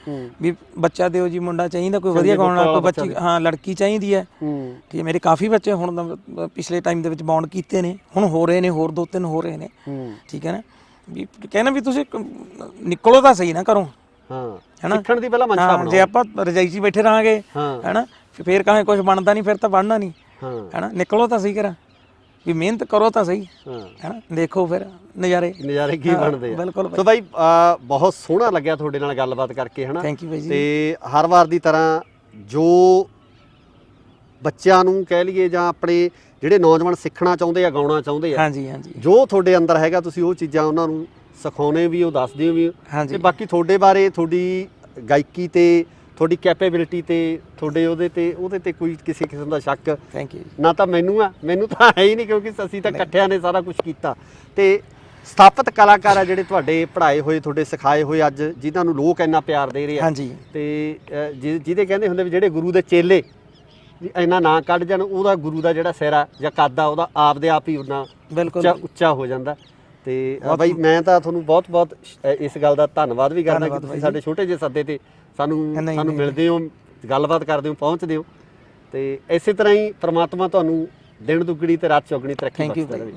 ਵੀ ਬੱਚਾ ਦਿਓ ਜੀ ਮੁੰਡਾ ਚਾਹੀਦਾ ਕੋਈ ਵਧੀਆ ਗਾਉਣ ਵਾਲਾ ਕੋਈ ਬੱਚੀ ਹਾਂ ਲੜਕੀ ਚਾਹੀਦੀ ਹੈ। ਹੂੰ। ਕਿ ਮੇਰੇ ਕਾਫੀ ਬੱਚੇ ਹੁਣ ਪਿਛਲੇ ਟਾਈਮ ਦੇ ਵਿੱਚ ਬੌਂਡ ਕੀਤੇ ਨੇ ਹੁਣ ਹੋ ਰਹੇ ਨੇ ਹੋਰ ਦੋ ਤਿੰਨ ਹੋ ਰਹੇ ਨੇ। ਠੀਕ ਹੈ ਨਾ? ਵੀ ਕਹਿੰਦਾ ਵੀ ਤੁਸੀਂ ਨਿਕਲੋ ਤਾਂ ਸਹੀ ਨਾ ਕਰੋ ਹਾਂ। ਹੈਨਾ? ਸਿੱਖਣ ਦੀ ਪਹਿਲਾਂ ਮਨਸ਼ਾ ਹਾਂ ਬਣਾਓ। ਜੇ ਆਪਾਂ ਰਜਾਈ 'ਚ ਹੀ ਬੈਠੇ ਰਹਾਂਗੇ ਹਾਂ। ਹੈਨਾ? ਫਿਰ- ਕਹਾਂ ਕੁਝ ਬਣਦਾ ਨਹੀਂ ਫਿਰ ਤਾਂ ਬਣਨਾ ਨਹੀਂ। ਹਾਂ। ਹੈਨਾ? ਨਿਕਲੋ ਤਾਂ ਸਹੀ ਕਰਾਂ ਵੀ ਮਿਹਨਤ ਕਰੋ ਤਾਂ ਸਹੀ। ਹਾਂ। ਹੈਨਾ? ਦੇਖੋ ਫਿਰ ਨਜ਼ਾਰੇ। ਨਜ਼ਾਰੇ ਕੀ ਬਣਦੇ ਆ। ਬਿਲਕੁਲ ਸੋ ਬਾਈ ਅ, ਬਹੁਤ ਸੋਹਣਾ ਲੱਗਿਆ ਤੁਹਾਡੇ ਨਾਲ ਗੱਲਬਾਤ ਕਰਕੇ ਹਨਾ? ਥੈਂਕ ਯੂ ਬਾਈ ਜੀ। ਤੇ ਹਰ ਵਾਰ ਦੀ ਤਰ੍ਹਾਂ ਜੋ ਬੱਚਿਆਂ ਨੂੰ ਕਹਿ ਲਈਏ ਜਾਂ ਆਪਣੇ ਜਿਹੜੇ ਨੌਜਵਾਨ ਸਿੱਖਣਾ ਚਾਹੁੰਦੇ ਆ ਗਾਉਣਾ ਚਾਹੁੰਦੇ ਆ ਹਾਂਜੀ ਹਾਂਜੀ। ਜੋ ਤੁਹਾਡੇ ਅੰਦਰ ਹੈਗਾ ਤੁਸੀਂ ਉਹ ਚੀਜ਼ਾਂ ਉਹਨਾਂ ਨੂੰ ਸਿਖਾਉਣੇ ਵੀ ਉਹ ਦੱਸਦੇ ਵੀ। ਹੋ। ਹਾਂਜੀ। ਤੇ ਬਾਕੀ ਤੁਹਾਡੇ ਬਾਰੇ ਤੁਹਾਡੀ ਗਾਇਕੀ ਤੇ ਤੁਹਾਡੀ ਕੈਪੇਬਿਲਿਟੀ ਤੇ ਤੁਹਾਡੇ ਉਹਦੇ ਤੇ ਉਹਦੇ ਤੇ ਕੋਈ ਕਿਸੇ ਕਿਸਮ ਦਾ ਸ਼ੱਕ ਥੈਂਕ ਯੂ ਨਾ ਤਾਂ ਮੈਨੂੰ ਆ। ਮੈਨੂੰ ਤਾਂ ਹੈ ਹੀ ਨਹੀਂ ਕਿਉਂਕਿ ਅਸੀਂ ਤਾਂ ਇਕੱਠਿਆਂ ਨੇ ਸਾਰਾ ਕੁਝ ਕੀਤਾ। ਤੇ ਸਥਾਪਿਤ ਕਲਾਕਾਰ ਆ ਜਿਹੜੇ ਤੁਹਾਡੇ ਪੜ੍ਹਾਏ ਹੋਏ ਤੁਹਾਡੇ ਸਿਖਾਏ ਹੋਏ ਅੱਜ ਜਿਨ੍ਹਾਂ ਨੂੰ ਲੋਕ ਇੰਨਾ ਪਿਆਰ ਦੇ ਰਹੇ ਆ। ਹਾਂਜੀ। ਤੇ ਅ, ਜਿ- ਜਿਹਦੇ ਕਹਿੰਦੇ ਹੁੰਦੇ ਵੀ ਜਿਹੜੇ ਗੁਰੂ ਦੇ ਚੇਲੇ ਵੀ ਇੰਨਾ ਨਾਂ ਕੱਢ ਜਾਣ ਉਹਦਾ ਗੁਰੂ ਦਾ ਜਿਹੜਾ ਸਿਰ ਆ ਜਾਂ ਕੱਦ ਆ ਉਹਦਾ ਆਪਦੇ ਆਪ ਹੀ ਉਹਨਾਂ ਬਿਲਕੁਲ। ਉੱਚਾ ਉੱਚਾ ਹੋ ਜਾਂਦਾ। ਤੇ ਬਾਈ ਮੈਂ ਤਾਂ ਤੁਹਾਨੂੰ ਬਹੁਤ ਬਹੁਤ ਇਸ ਗੱਲ ਦਾ ਧੰਨਵਾਦ ਵੀ ਕਰਦਾ ਕਿ ਤੁਸੀਂ ਸਾਡੇ ਛੋਟੇ ਜਿਹੇ ਸੱਦੇ ਤੇ ਸਾਨੂੰ ਸਾਨੂੰ। ਮਿਲਦੇ ਹੋ ਗੱਲਬਾਤ ਕਰਦੇ ਹੋ ਪਹੁੰਚਦੇ ਹੋ। ਤੇ ਇਸੇ ਤਰ੍ਹਾਂ ਹੀ ਪ੍ਰਮਾਤਮਾ ਤੁਹਾਨੂੰ ਦਿਨ ਦੁੱਗਣੀ ਤੇ ਰਾਤ ਚੌਗਣੀ ਤਰੱਕੀ ਬਖਸ਼ਦਾ ਰਹੇ।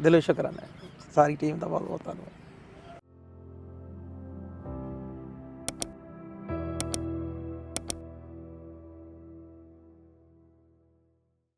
ਦਿਲੋਂ ਸ਼ੁਕਰਾਨਾ। ਸਾਰੀ ਟੀਮ ਦਾ ਬਹੁਤ ਬਹੁਤ ਧੰਨਵਾਦ।